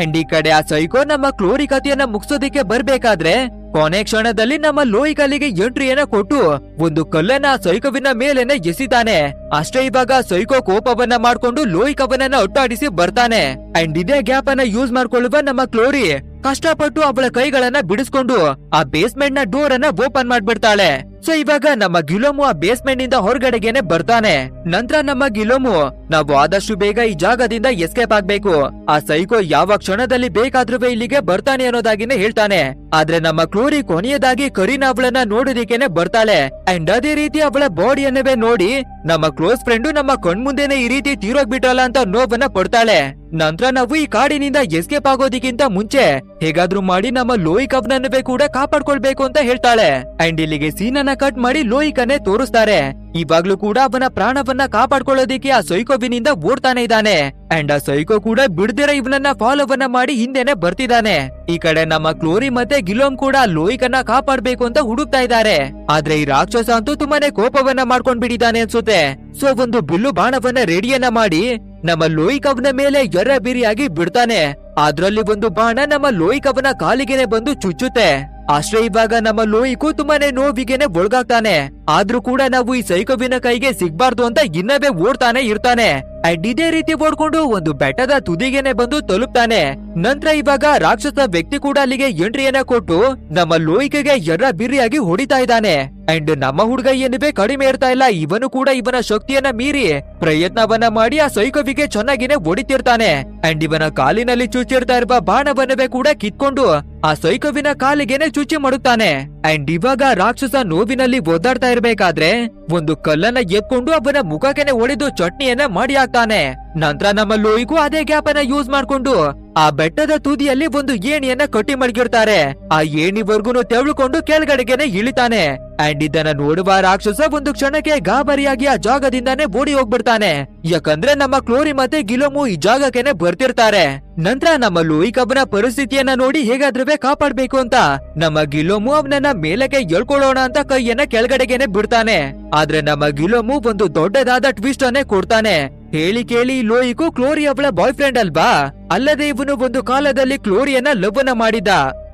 Speaker 1: ಅಂಡ್ ಈ ಕಡೆ ಆ ಸೈಕೋ ನಮ್ಮ ಕ್ಲೋರಿ ಕಥೆಯನ್ನ ಮುಗಿಸೋದಿಕ್ಕೆ ಬರ್ಬೇಕಾದ್ರೆ ಕೊನೆ ಕ್ಷಣದಲ್ಲಿ ನಮ್ಮ ಲೋಯಿಕ್ ಕಾಲಿಗೆ ಎಂಟ್ರಿಯನ್ನ ಕೊಟ್ಟು ಒಂದು ಕಲ್ಲನ್ನ ಸೈಕೋವಿನ ಮೇಲೆನೆ ಎಸಿತಾನೆ. ಅಷ್ಟೇ ಇವಾಗ ಸೈಕೋ ಕೋಪವನ್ನ ಮಾಡ್ಕೊಂಡು ಲೋಯಿ ಕವನನ್ನ ಒಟ್ಟಾಡಿಸಿ ಬರ್ತಾನೆ. ಅಂಡ್ ಇದೇ ಗ್ಯಾಪ್ ಅನ್ನ ಯೂಸ್ ಮಾಡ್ಕೊಳ್ಳುವ ನಮ್ಮ ಕ್ಲೋರಿ ಕಷ್ಟಪಟ್ಟು ಅವಳ ಕೈಗಳನ್ನ ಬಿಡಿಸ್ಕೊಂಡು ಆ ಬೇಸ್ಮೆಂಟ್ನ ಡೋರ್ ಅನ್ನ ಓಪನ್ ಮಾಡ್ಬಿಡ್ತಾಳೆ. ಸೊ ಇವಾಗ ನಮ್ಮ ಗಿಲೋಮು ಆ ಬೇಸ್ಮೆಂಟ್ನಿಂದ ಹೊರಗಡೆಗೆನೆ ಬರ್ತಾನೆ. ನಂತರ ನಮ್ಮ ಗಿಲೋಮು ನಾವು ಆದಷ್ಟು ಬೇಗ ಈ ಜಾಗದಿಂದ ಎಸ್ಕೇಪ್ ಆಗ್ಬೇಕು. ಆ ಸೈಕೋ ಯಾವ ಕ್ಷಣದಲ್ಲಿ ಬೇಕಾದ್ರೂ ಇಲ್ಲಿಗೆ ಬರ್ತಾನೆ ಅನ್ನೋದಾಗಿನೇ ಹೇಳ್ತಾನೆ. ಆದ್ರೆ ನಮ್ಮ ಕ್ಲೋರಿ ಕೊನೆಯದಾಗಿ ಕರೀನ್ ಅವಳನ್ನ ನೋಡೋದಿಕ್ಕೇನೆ ಬರ್ತಾಳೆ. ಅಂಡ್ ಅದೇ ರೀತಿ ಅವಳ ಬಾಡಿಯನ್ನವೇ ನೋಡಿ ನಮ್ಮ ಕ್ಲೋಸ್ ಫ್ರೆಂಡು ನಮ್ಮ ಕಣ್ಮುಂದೆನೆ ಈ ರೀತಿ ತೀರೋಗ್ಬಿಟ್ರಲ್ಲ ಅಂತ ನೋವನ್ನ ಪಡ್ತಾಳೆ. ನಂತರ ನಾವು ಈ ಕಾಡಿನಿಂದ ಎಸ್ಕೇಪ್ ಆಗೋದಿಕ್ಕಿಂತ ಮುಂಚೆ ಹೇಗಾದ್ರೂ ಮಾಡಿ ನಮ್ಮ ಲೋಯಿಕ್ ಅವನನ್ನವೇ ಕೂಡ ಕಾಪಾಡ್ಕೊಳ್ಬೇಕು ಅಂತ ಹೇಳ್ತಾಳೆ. ಅಂಡ್ ಇಲ್ಲಿಗೆ ಸೀನನ್ನ ಕಟ್ ಮಾಡಿ ಲೋಯಿಕನ್ನೇ ತೋರಿಸ್ತಾರೆ. ಇವಾಗ್ಲೂ ಕೂಡ ಅವನ ಪ್ರಾಣವನ್ನ ಕಾಪಾಡ್ಕೊಳ್ಳೋದಿಕ್ಕೆ ಆ ಸೈಕೋವಿನಿಂದ ಓಡ್ತಾನೆ ಇದ್ದಾನೆ. ಅಂಡ್ ಆ ಸೈಕೋ ಕೂಡ ಬಿಡ್ದಿರ ಇವನನ್ನ ಫಾಲೋವನ್ನ ಮಾಡಿ ಹಿಂದೆನೆ ಬರ್ತಿದ್ದಾನೆ. ಈ ಕಡೆ ನಮ್ಮ ಕ್ಲೋರಿ ಮತ್ತೆ ಗಿಲೋಮ್ ಕೂಡ ಲೋಯಿಕನ್ನ ಕಾಪಾಡ್ಬೇಕು ಅಂತ ಹುಡುಕ್ತಾ ಇದ್ದಾರೆ. ಆದ್ರೆ ಈ ರಾಕ್ಷಸ ಅಂತೂ ತುಂಬಾನೇ ಕೋಪವನ್ನ ಮಾಡ್ಕೊಂಡ್ ಬಿಡಿದಾನೆ ಅನ್ಸುತ್ತೆ. ಸೊ ಒಂದು ಬಿಲ್ಲು ಬಾಣವನ್ನ ರೆಡಿಯನ್ನ ಮಾಡಿ ನಮ್ಮ ಲೋಯಿಕ್ ಅವನ ಮೇಲೆ ಎರ್ರ ಬಿರಿಯಾಗಿ ಬಿಡ್ತಾನೆ. ಅದ್ರಲ್ಲಿ ಒಂದು ಬಾಣ ನಮ್ಮ ಲೋಯಿಕ್ ಅವನ ಕಾಲಿಗೆನೆ ಬಂದು ಚುಚ್ಚುತ್ತೆ. ಅಷ್ಟೇ ಇವಾಗ ನಮ್ಮ ಲೋಯಿಕು ತುಂಬಾನೇ ನೋವಿಗೆನೆ ಒಳಗಾಗ್ತಾನೆ. ಆದ್ರೂ ಕೂಡ ನಾವು ಈ ಸೈಕೋವಿನ ಕೈಗೆ ಸಿಗ್ಬಾರ್ದು ಅಂತ ಇನ್ನವೇ ಓಡ್ತಾನೆ ಇರ್ತಾನೆ. ಅಂಡ್ ಇದೇ ರೀತಿ ಓಡ್ಕೊಂಡು ಒಂದು ಬೆಟ್ಟದ ತುದಿಗೆನೆ ಬಂದು ತಲುಪ್ತಾನೆ. ನಂತರ ಇವಾಗ ರಾಕ್ಷಸ ವ್ಯಕ್ತಿ ಕೂಡ ಅಲ್ಲಿಗೆ ಎಂಟ್ರಿಯನ್ನ ಕೊಟ್ಟು ನಮ್ಮ ಲೋಹಿಕೆಗೆ ಎರ ಬಿರಿಯಾಗಿ ಹೊಡಿತಾ ಇದ್ದಾನೆ. ಅಂಡ್ ನಮ್ಮ ಹುಡುಗ ಏನಿವೆ ಕಡಿಮೆ ಇರ್ತಾ ಇಲ್ಲ. ಇವನು ಕೂಡ ಇವನ ಶಕ್ತಿಯನ್ನ ಮೀರಿ ಪ್ರಯತ್ನವನ್ನ ಮಾಡಿ ಆ ಸೈಕೋವಿಗೆ ಚೆನ್ನಾಗಿನೇ ಹೊಡಿತಿರ್ತಾನೆ. ಅಂಡ್ ಇವನ ಕಾಲಿನಲ್ಲಿ ಚುಚ್ಚಿ ಚುಚ್ಚಿಡ್ತಾ ಇರುವ ಬಾಣವನ್ನವೇ ಕೂಡ ಕಿತ್ಕೊಂಡು ಆ ಸೈಕವಿನ ಕಾಲಿಗೆನೆ ಚುಚ್ಚಿ ಮಾಡುತ್ತಾನೆ. ಅಂಡ್ ಇವಾಗ ರಾಕ್ಷಸ ನೋವಿನಲ್ಲಿ ಒದ್ದಾಡ್ತಾ ಇರ್ಬೇಕಾದ್ರೆ ಒಂದು ಕಲ್ಲನ್ನ ಎತ್ಕೊಂಡು ಅವನ ಮುಖಕ್ಕೆನೆ ಒಡೆದು ಚಟ್ನಿಯನ್ನ ಮಾಡಿ ಹಾಕ್ತಾನೆ. ನಂತರ ನಮ್ಮ ಲೋಯಿಗೂ ಅದೇ ಗ್ಯಾಪ್ ಅನ್ನ ಯೂಸ್ ಮಾಡ್ಕೊಂಡು ಆ ಬೆಟ್ಟದ ತುದಿಯಲ್ಲಿ ಒಂದು ಏಣಿಯನ್ನ ಕಟ್ಟಿ ಮಡಗಿರ್ತಾರೆ. ಆ ಏಣಿವರ್ಗುನು ತೆವಳುಕೊಂಡು ಕೆಳಗಡೆಗೆನೆ ಇಳಿತಾನೆ. ಅಂಡ್ ಇದನ್ನ ನೋಡುವ ರಾಕ್ಷಸ ಒಂದು ಕ್ಷಣಕ್ಕೆ ಗಾಬರಿಯಾಗಿ ಆ ಜಾಗದಿಂದಾನೇ ಓಡಿ ಹೋಗ್ಬಿಡ್ತಾನೆ. ಯಾಕಂದ್ರೆ ನಮ್ಮ ಕ್ಲೋರಿ ಮತ್ತೆ ಗಿಲೋಮು ಈ ಜಾಗಕ್ಕೆನೆ ಬರ್ತಿರ್ತಾರೆ. ನಂತರ ನಮ್ಮ ಲೋಯಿಕ್ ಅವನ ಪರಿಸ್ಥಿತಿಯನ್ನ ನೋಡಿ ಹೇಗಾದ್ರೂ ಕಾಪಾಡ್ಬೇಕು ಅಂತ. ನಮ್ಮ ಗಿಲೋಮು ಅವನನ್ನ ಮೇಲಕ್ಕೆ ಎಳ್ಕೊಳ್ಳೋಣ ಅಂತ ಕೈಯನ್ನ ಕೆಳಗಡೆಗೆನೆ ಬಿಡ್ತಾನೆ. ಆದ್ರೆ ನಮ್ಮ ಗಿಲೋಮು ಒಂದು ದೊಡ್ಡದಾದ ಟ್ವಿಸ್ಟ್ ಅನ್ನೇ ಕೊಡ್ತಾನೆ. ಹೇಳಿ ಕೇಳಿ ಲೋಯಿಕು ಕ್ಲೋರಿ ಅವಳ ಬಾಯ್ ಫ್ರೆಂಡ್ ಅಲ್ವಾ? ಅಲ್ಲದೆ ಇವನು ಒಂದು ಕಾಲದಲ್ಲಿ ಕ್ಲೋರಿಯನ್ನ ಲವ್ ಮಾಡಿದ ಮಾಡಿದ್ದ.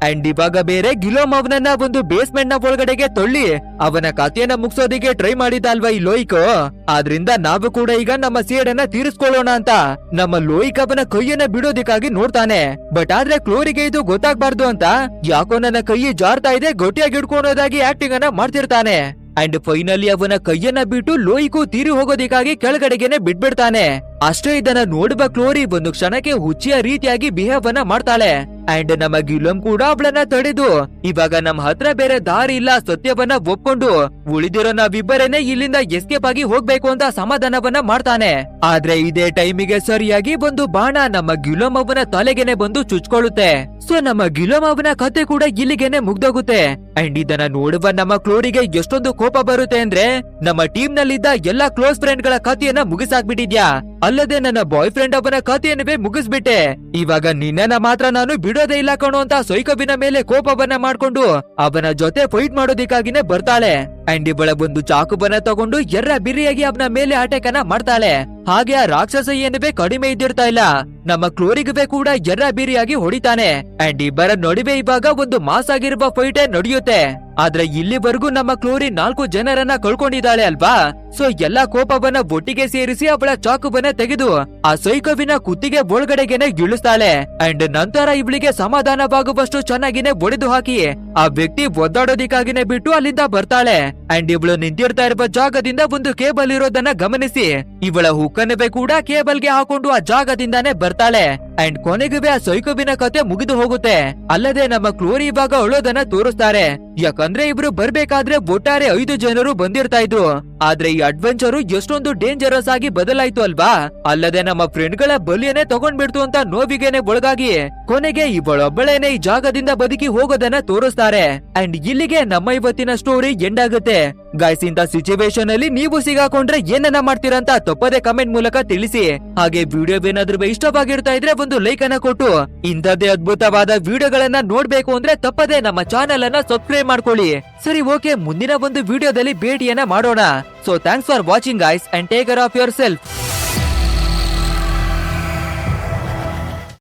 Speaker 1: ಅಂಡ್ ಇವಾಗ ಬೇರೆ, ಗಿಲೋಮ್ ಅವನನ್ನ ಒಂದು ಬೇಸ್ಮೆಂಟ್ನ ಒಳಗಡೆಗೆ ತೊಳ್ಳಿ, ಅವನ ಕಥೆಯನ್ನ ಮುಗಿಸೋದಿಗೆ ಟ್ರೈ ಮಾಡಿದ ಅಲ್ವಾ ಈ ಲೋಯಿಕ್ ಆದ್ರಿಂದ ನಾವು ಕೂಡ ಈಗ ನಮ್ಮ ಸೇಡನ್ನ ತೀರಿಸ್ಕೊಳ್ಳೋಣ ಅಂತ ನಮ್ಮ ಲೋಯಿಕ್ ಅವನ ಕೈಯನ್ನ ಬಿಡೋದಿಕ್ಕಾಗಿ ನೋಡ್ತಾನೆ. ಬಟ್ ಆದ್ರೆ ಕ್ಲೋರಿಗೆ ಇದು ಗೊತ್ತಾಗ್ಬಾರ್ದು ಅಂತ ಯಾಕೋ ನನ್ನ ಕೈ ಜಾರ್ತಾ ಇದೆ, ಗಟ್ಟಿಯಾಗಿ ಹಿಡ್ಕೊಳೋದಾಗಿ ಆಕ್ಟಿಂಗ್ ಅನ್ನ ಮಾಡ್ತಿರ್ತಾನೆ. ಅಂಡ್ ಫೈನಲಿ ಅವನ ಕೈಯನ್ನ ಬಿಟ್ಟು ಲೋಯಿಕು ತೀರಿ ಹೋಗೋದಿಕ್ಕಾಗಿ ಕೆಳಗಡೆಗೆನೆ ಬಿಟ್ಬಿಡ್ತಾನೆ. ಅಷ್ಟೇ ಇದನ್ನ ನೋಡುವ ಕ್ಲೋರಿ ಒಂದು ಕ್ಷಣಕ್ಕೆ ಹುಚ್ಚಿಯ ರೀತಿಯಾಗಿ ಬಿಹೇವ್ ಅನ್ನ ಮಾಡ್ತಾಳೆ. ಅಂಡ್ ನಮ್ಮ ಗಿಲಂ ಕೂಡ ಅವಳನ್ನ ತಡೆದು, ಇವಾಗ ನಮ್ ಹತ್ರ ಬೇರೆ ದಾರಿ ಇಲ್ಲ ಸತ್ಯವನ್ನ ಒಪ್ಕೊಂಡು, ಉಳಿದಿರೋ ನಾವಿಬ್ಬರೇನೆ ಇಲ್ಲಿಂದ ಎಸ್ಕೇಪ್ ಆಗಿ ಹೋಗ್ಬೇಕು ಅಂತ ಸಮಾಧಾನವನ್ನ ಮಾಡ್ತಾನೆ. ಆದ್ರೆ ಇದೇ ಟೈಮಿಗೆ ಸರಿಯಾಗಿ ಒಂದು ಬಾಣ ನಮ್ಮ ಗಿಲೋಮ್ ಅವನ ತಲೆಗೆನೆ ಬಂದು ಚುಚ್ಕೊಳ್ಳುತ್ತೆ. ಸೊ ನಮ್ಮ ಗಿಲೋಮ್ ಅವನ ಕತೆ ಕೂಡ ಇಲ್ಲಿಗೆನೆ ಮುಗ್ದೋಗುತ್ತೆ. ಅಂಡ್ ಇದನ್ನ ನೋಡುವ ನಮ್ಮ ಕ್ಲೋರಿಗೆ ಎಷ್ಟೊಂದು ಕೋಪ ಬರುತ್ತೆ ಅಂದ್ರೆ, ನಮ್ಮ ಟೀಮ್ ನಲ್ಲಿದ್ದ ಎಲ್ಲಾ ಕ್ಲೋಸ್ ಫ್ರೆಂಡ್ಗಳ ಕಥೆಯನ್ನ ಮುಗಿಸಾಕ್ಬಿಟ್ಟಿದ್ಯಾ? ಅಲ್ಲದೆ ನನ್ನ ಬಾಯ್ ಫ್ರೆಂಡ್ ಅವನ ಕಥೆಯನ್ನೇ ಮುಗಿಸ್ಬಿಟ್ಟೆ. ಇವಾಗ ನಿನ್ನನ್ನ ಮಾತ್ರ ನಾನು ಬಿಡೋದೇ ಇಲ್ಲ ಕಣೋ ಅಂತ ಸೈಕಬಿನ ಮೇಲೆ ಕೋಪವನ್ನ ಮಾಡ್ಕೊಂಡು ಅವನ ಜೊತೆ ಫೈಟ್ ಮಾಡೋದಿಕ್ಕಾಗಿನೇ ಬರ್ತಾಳೆ. ಅಂಡ್ ಇವಳ ಬಂದು ಚಾಕುಬನ್ನ ತಗೊಂಡು ಎರ್ರ ಬಿರಿಯಾಗಿ ಅವನ ಮೇಲೆ ಅಟ್ಯಾಕ್ ಮಾಡ್ತಾಳೆ. ಹಾಗೆ ಆ ರಾಕ್ಷಸ ಏನುವೆ ಕಡಿಮೆ ಇದ್ದಿರ್ತಾ ಇಲ್ಲ. ನಮ್ಮ ಕ್ಲೋರಿಗುವೆ ಕೂಡ ಎರ್ರ ಬೀರಿಯಾಗಿ ಹೊಡಿತಾನೆ. ಅಂಡ್ ಇಬ್ಬರ ನಡುವೆ ಇವಾಗ ಒಂದು ಮಾಸ್ ಆಗಿರುವ ಫೈಟೆ ನಡೆಯುತ್ತೆ. ಆದ್ರೆ ಇಲ್ಲಿವರೆಗೂ ನಮ್ಮ ಕ್ಲೋರಿ ನಾಲ್ಕು ಜನರನ್ನ ಕಳ್ಕೊಂಡಿದ್ದಾಳೆ ಅಲ್ವಾ? ಸೊ ಎಲ್ಲಾ ಕೋಪವನ್ನ ಒಟ್ಟಿಗೆ ಸೇರಿಸಿ ಅವಳ ಚಾಕುವನ್ನ ತೆಗೆದು ಆ ಸೈಕೋವಿನ ಕುತ್ತಿಗೆ ಒಳಗಡೆಗೆನೆ ಗಿಳಿಸ್ತಾಳೆ ಅಂಡ್ ನಂತರ ಇವಳಿಗೆ ಸಮಾಧಾನವಾಗುವಷ್ಟು ಚೆನ್ನಾಗಿನೇ ಒಡೆದು ಹಾಕಿ ಆ ವ್ಯಕ್ತಿ ಒದ್ದಾಡೋದಿಕ್ಕಾಗಿನೇ ಬಿಟ್ಟು ಅಲ್ಲಿಂದ ಬರ್ತಾಳೆ. ಅಂಡ್ ಇವಳು ನಿಂತಿರ್ತಾ ಇರುವ ಜಾಗದಿಂದ ಒಂದು ಕೇಬಲ್ ಇರೋದನ್ನ ಗಮನಿಸಿ. ಇವಳ ಹುಕ್ಕನವೇ ಕೂಡ ಕೇಬಲ್ಗೆ ಹಾಕೊಂಡು ಆ ಜಾಗದಿಂದಾನೇ ಬರ್ತಾಳೆ. ಅಂಡ್ ಕೊನೆಗೂ ಆ ಸೈಕೋಬಿನ ಕತೆ ಮುಗಿದು ಹೋಗುತ್ತೆ. ಅಲ್ಲದೆ ನಮ್ಮ ಕ್ಲೋರಿ ಭಾಗ ಅಳೋದನ್ನ ತೋರಿಸ್ತಾರೆ. ಯಾಕಂದ್ರೆ ಇಬ್ರು ಬರ್ಬೇಕಾದ್ರೆ ಒಟ್ಟಾರೆ ಐದು ಜನರು ಬಂದಿರ್ತಾ ಇದ್ರು. ಆದ್ರೆ ಈ ಅಡ್ವೆಂಚರ್ ಎಷ್ಟೊಂದು ಡೇಂಜರಸ್ ಆಗಿ ಬದಲಾಯ್ತು ಅಲ್ವಾ? ಅಲ್ಲದೆ ನಮ್ಮ ಫ್ರೆಂಡ್ಗಳ ಬಲಿಯನೇ ತಗೊಂಡ್ಬಿಡ್ತು ಅಂತ ನೋವಿಗೆನೆ ಒಳಗಾಗಿ. ಕೊನೆಗೆ ಇವಳೊಬ್ಬಳೇನೆ ಈ ಜಾಗದಿಂದ ಬದುಕಿ ಹೋಗೋದನ್ನ ತೋರಿಸ್ತಾರೆ. ಅಂಡ್ ಇಲ್ಲಿಗೆ ನಮ್ಮ ಇವತ್ತಿನ ಸ್ಟೋರಿ ಎಂಡ್ ಆಗುತ್ತೆ. ಗಾಯ್ಸ್ ಇಂತ ಸಿಚುವೇಶನ್ ಅಲ್ಲಿ ನೀವು ಸಿಗಾಕೊಂಡ್ರೆ ಏನನ್ನ ಮಾಡ್ತೀರಾ ಅಂತ ತಪ್ಪದೆ ಕಮೆಂಟ್ ಮೂಲಕ ತಿಳಿಸಿ. ಹಾಗೆ ವಿಡಿಯೋ ಏನಾದ್ರೂ ಇಷ್ಟವಾಗಿರ್ತಾ ಇದ್ರೆ ಒಂದು ಲೈಕ್ ಅನ್ನ ಕೊಟ್ಟು. ಇಂಥದ್ದೇ ಅದ್ಭುತವಾದ ವಿಡಿಯೋಗಳನ್ನ ನೋಡ್ಬೇಕು ಅಂದ್ರೆ ತಪ್ಪದೆ ನಮ್ಮ ಚಾನೆಲ್ ಅನ್ನ ಸಬ್ಸ್ಕ್ರೈಬ್ ಮಾಡ್ಕೊಳ್ಳಿ. ಸರಿ, ಓಕೆ, ಮುಂದಿನ ಒಂದು ವಿಡಿಯೋದಲ್ಲಿ ಭೇಟಿಯನ್ನ ಮಾಡೋಣ. So thanks for watching guys and take care of yourself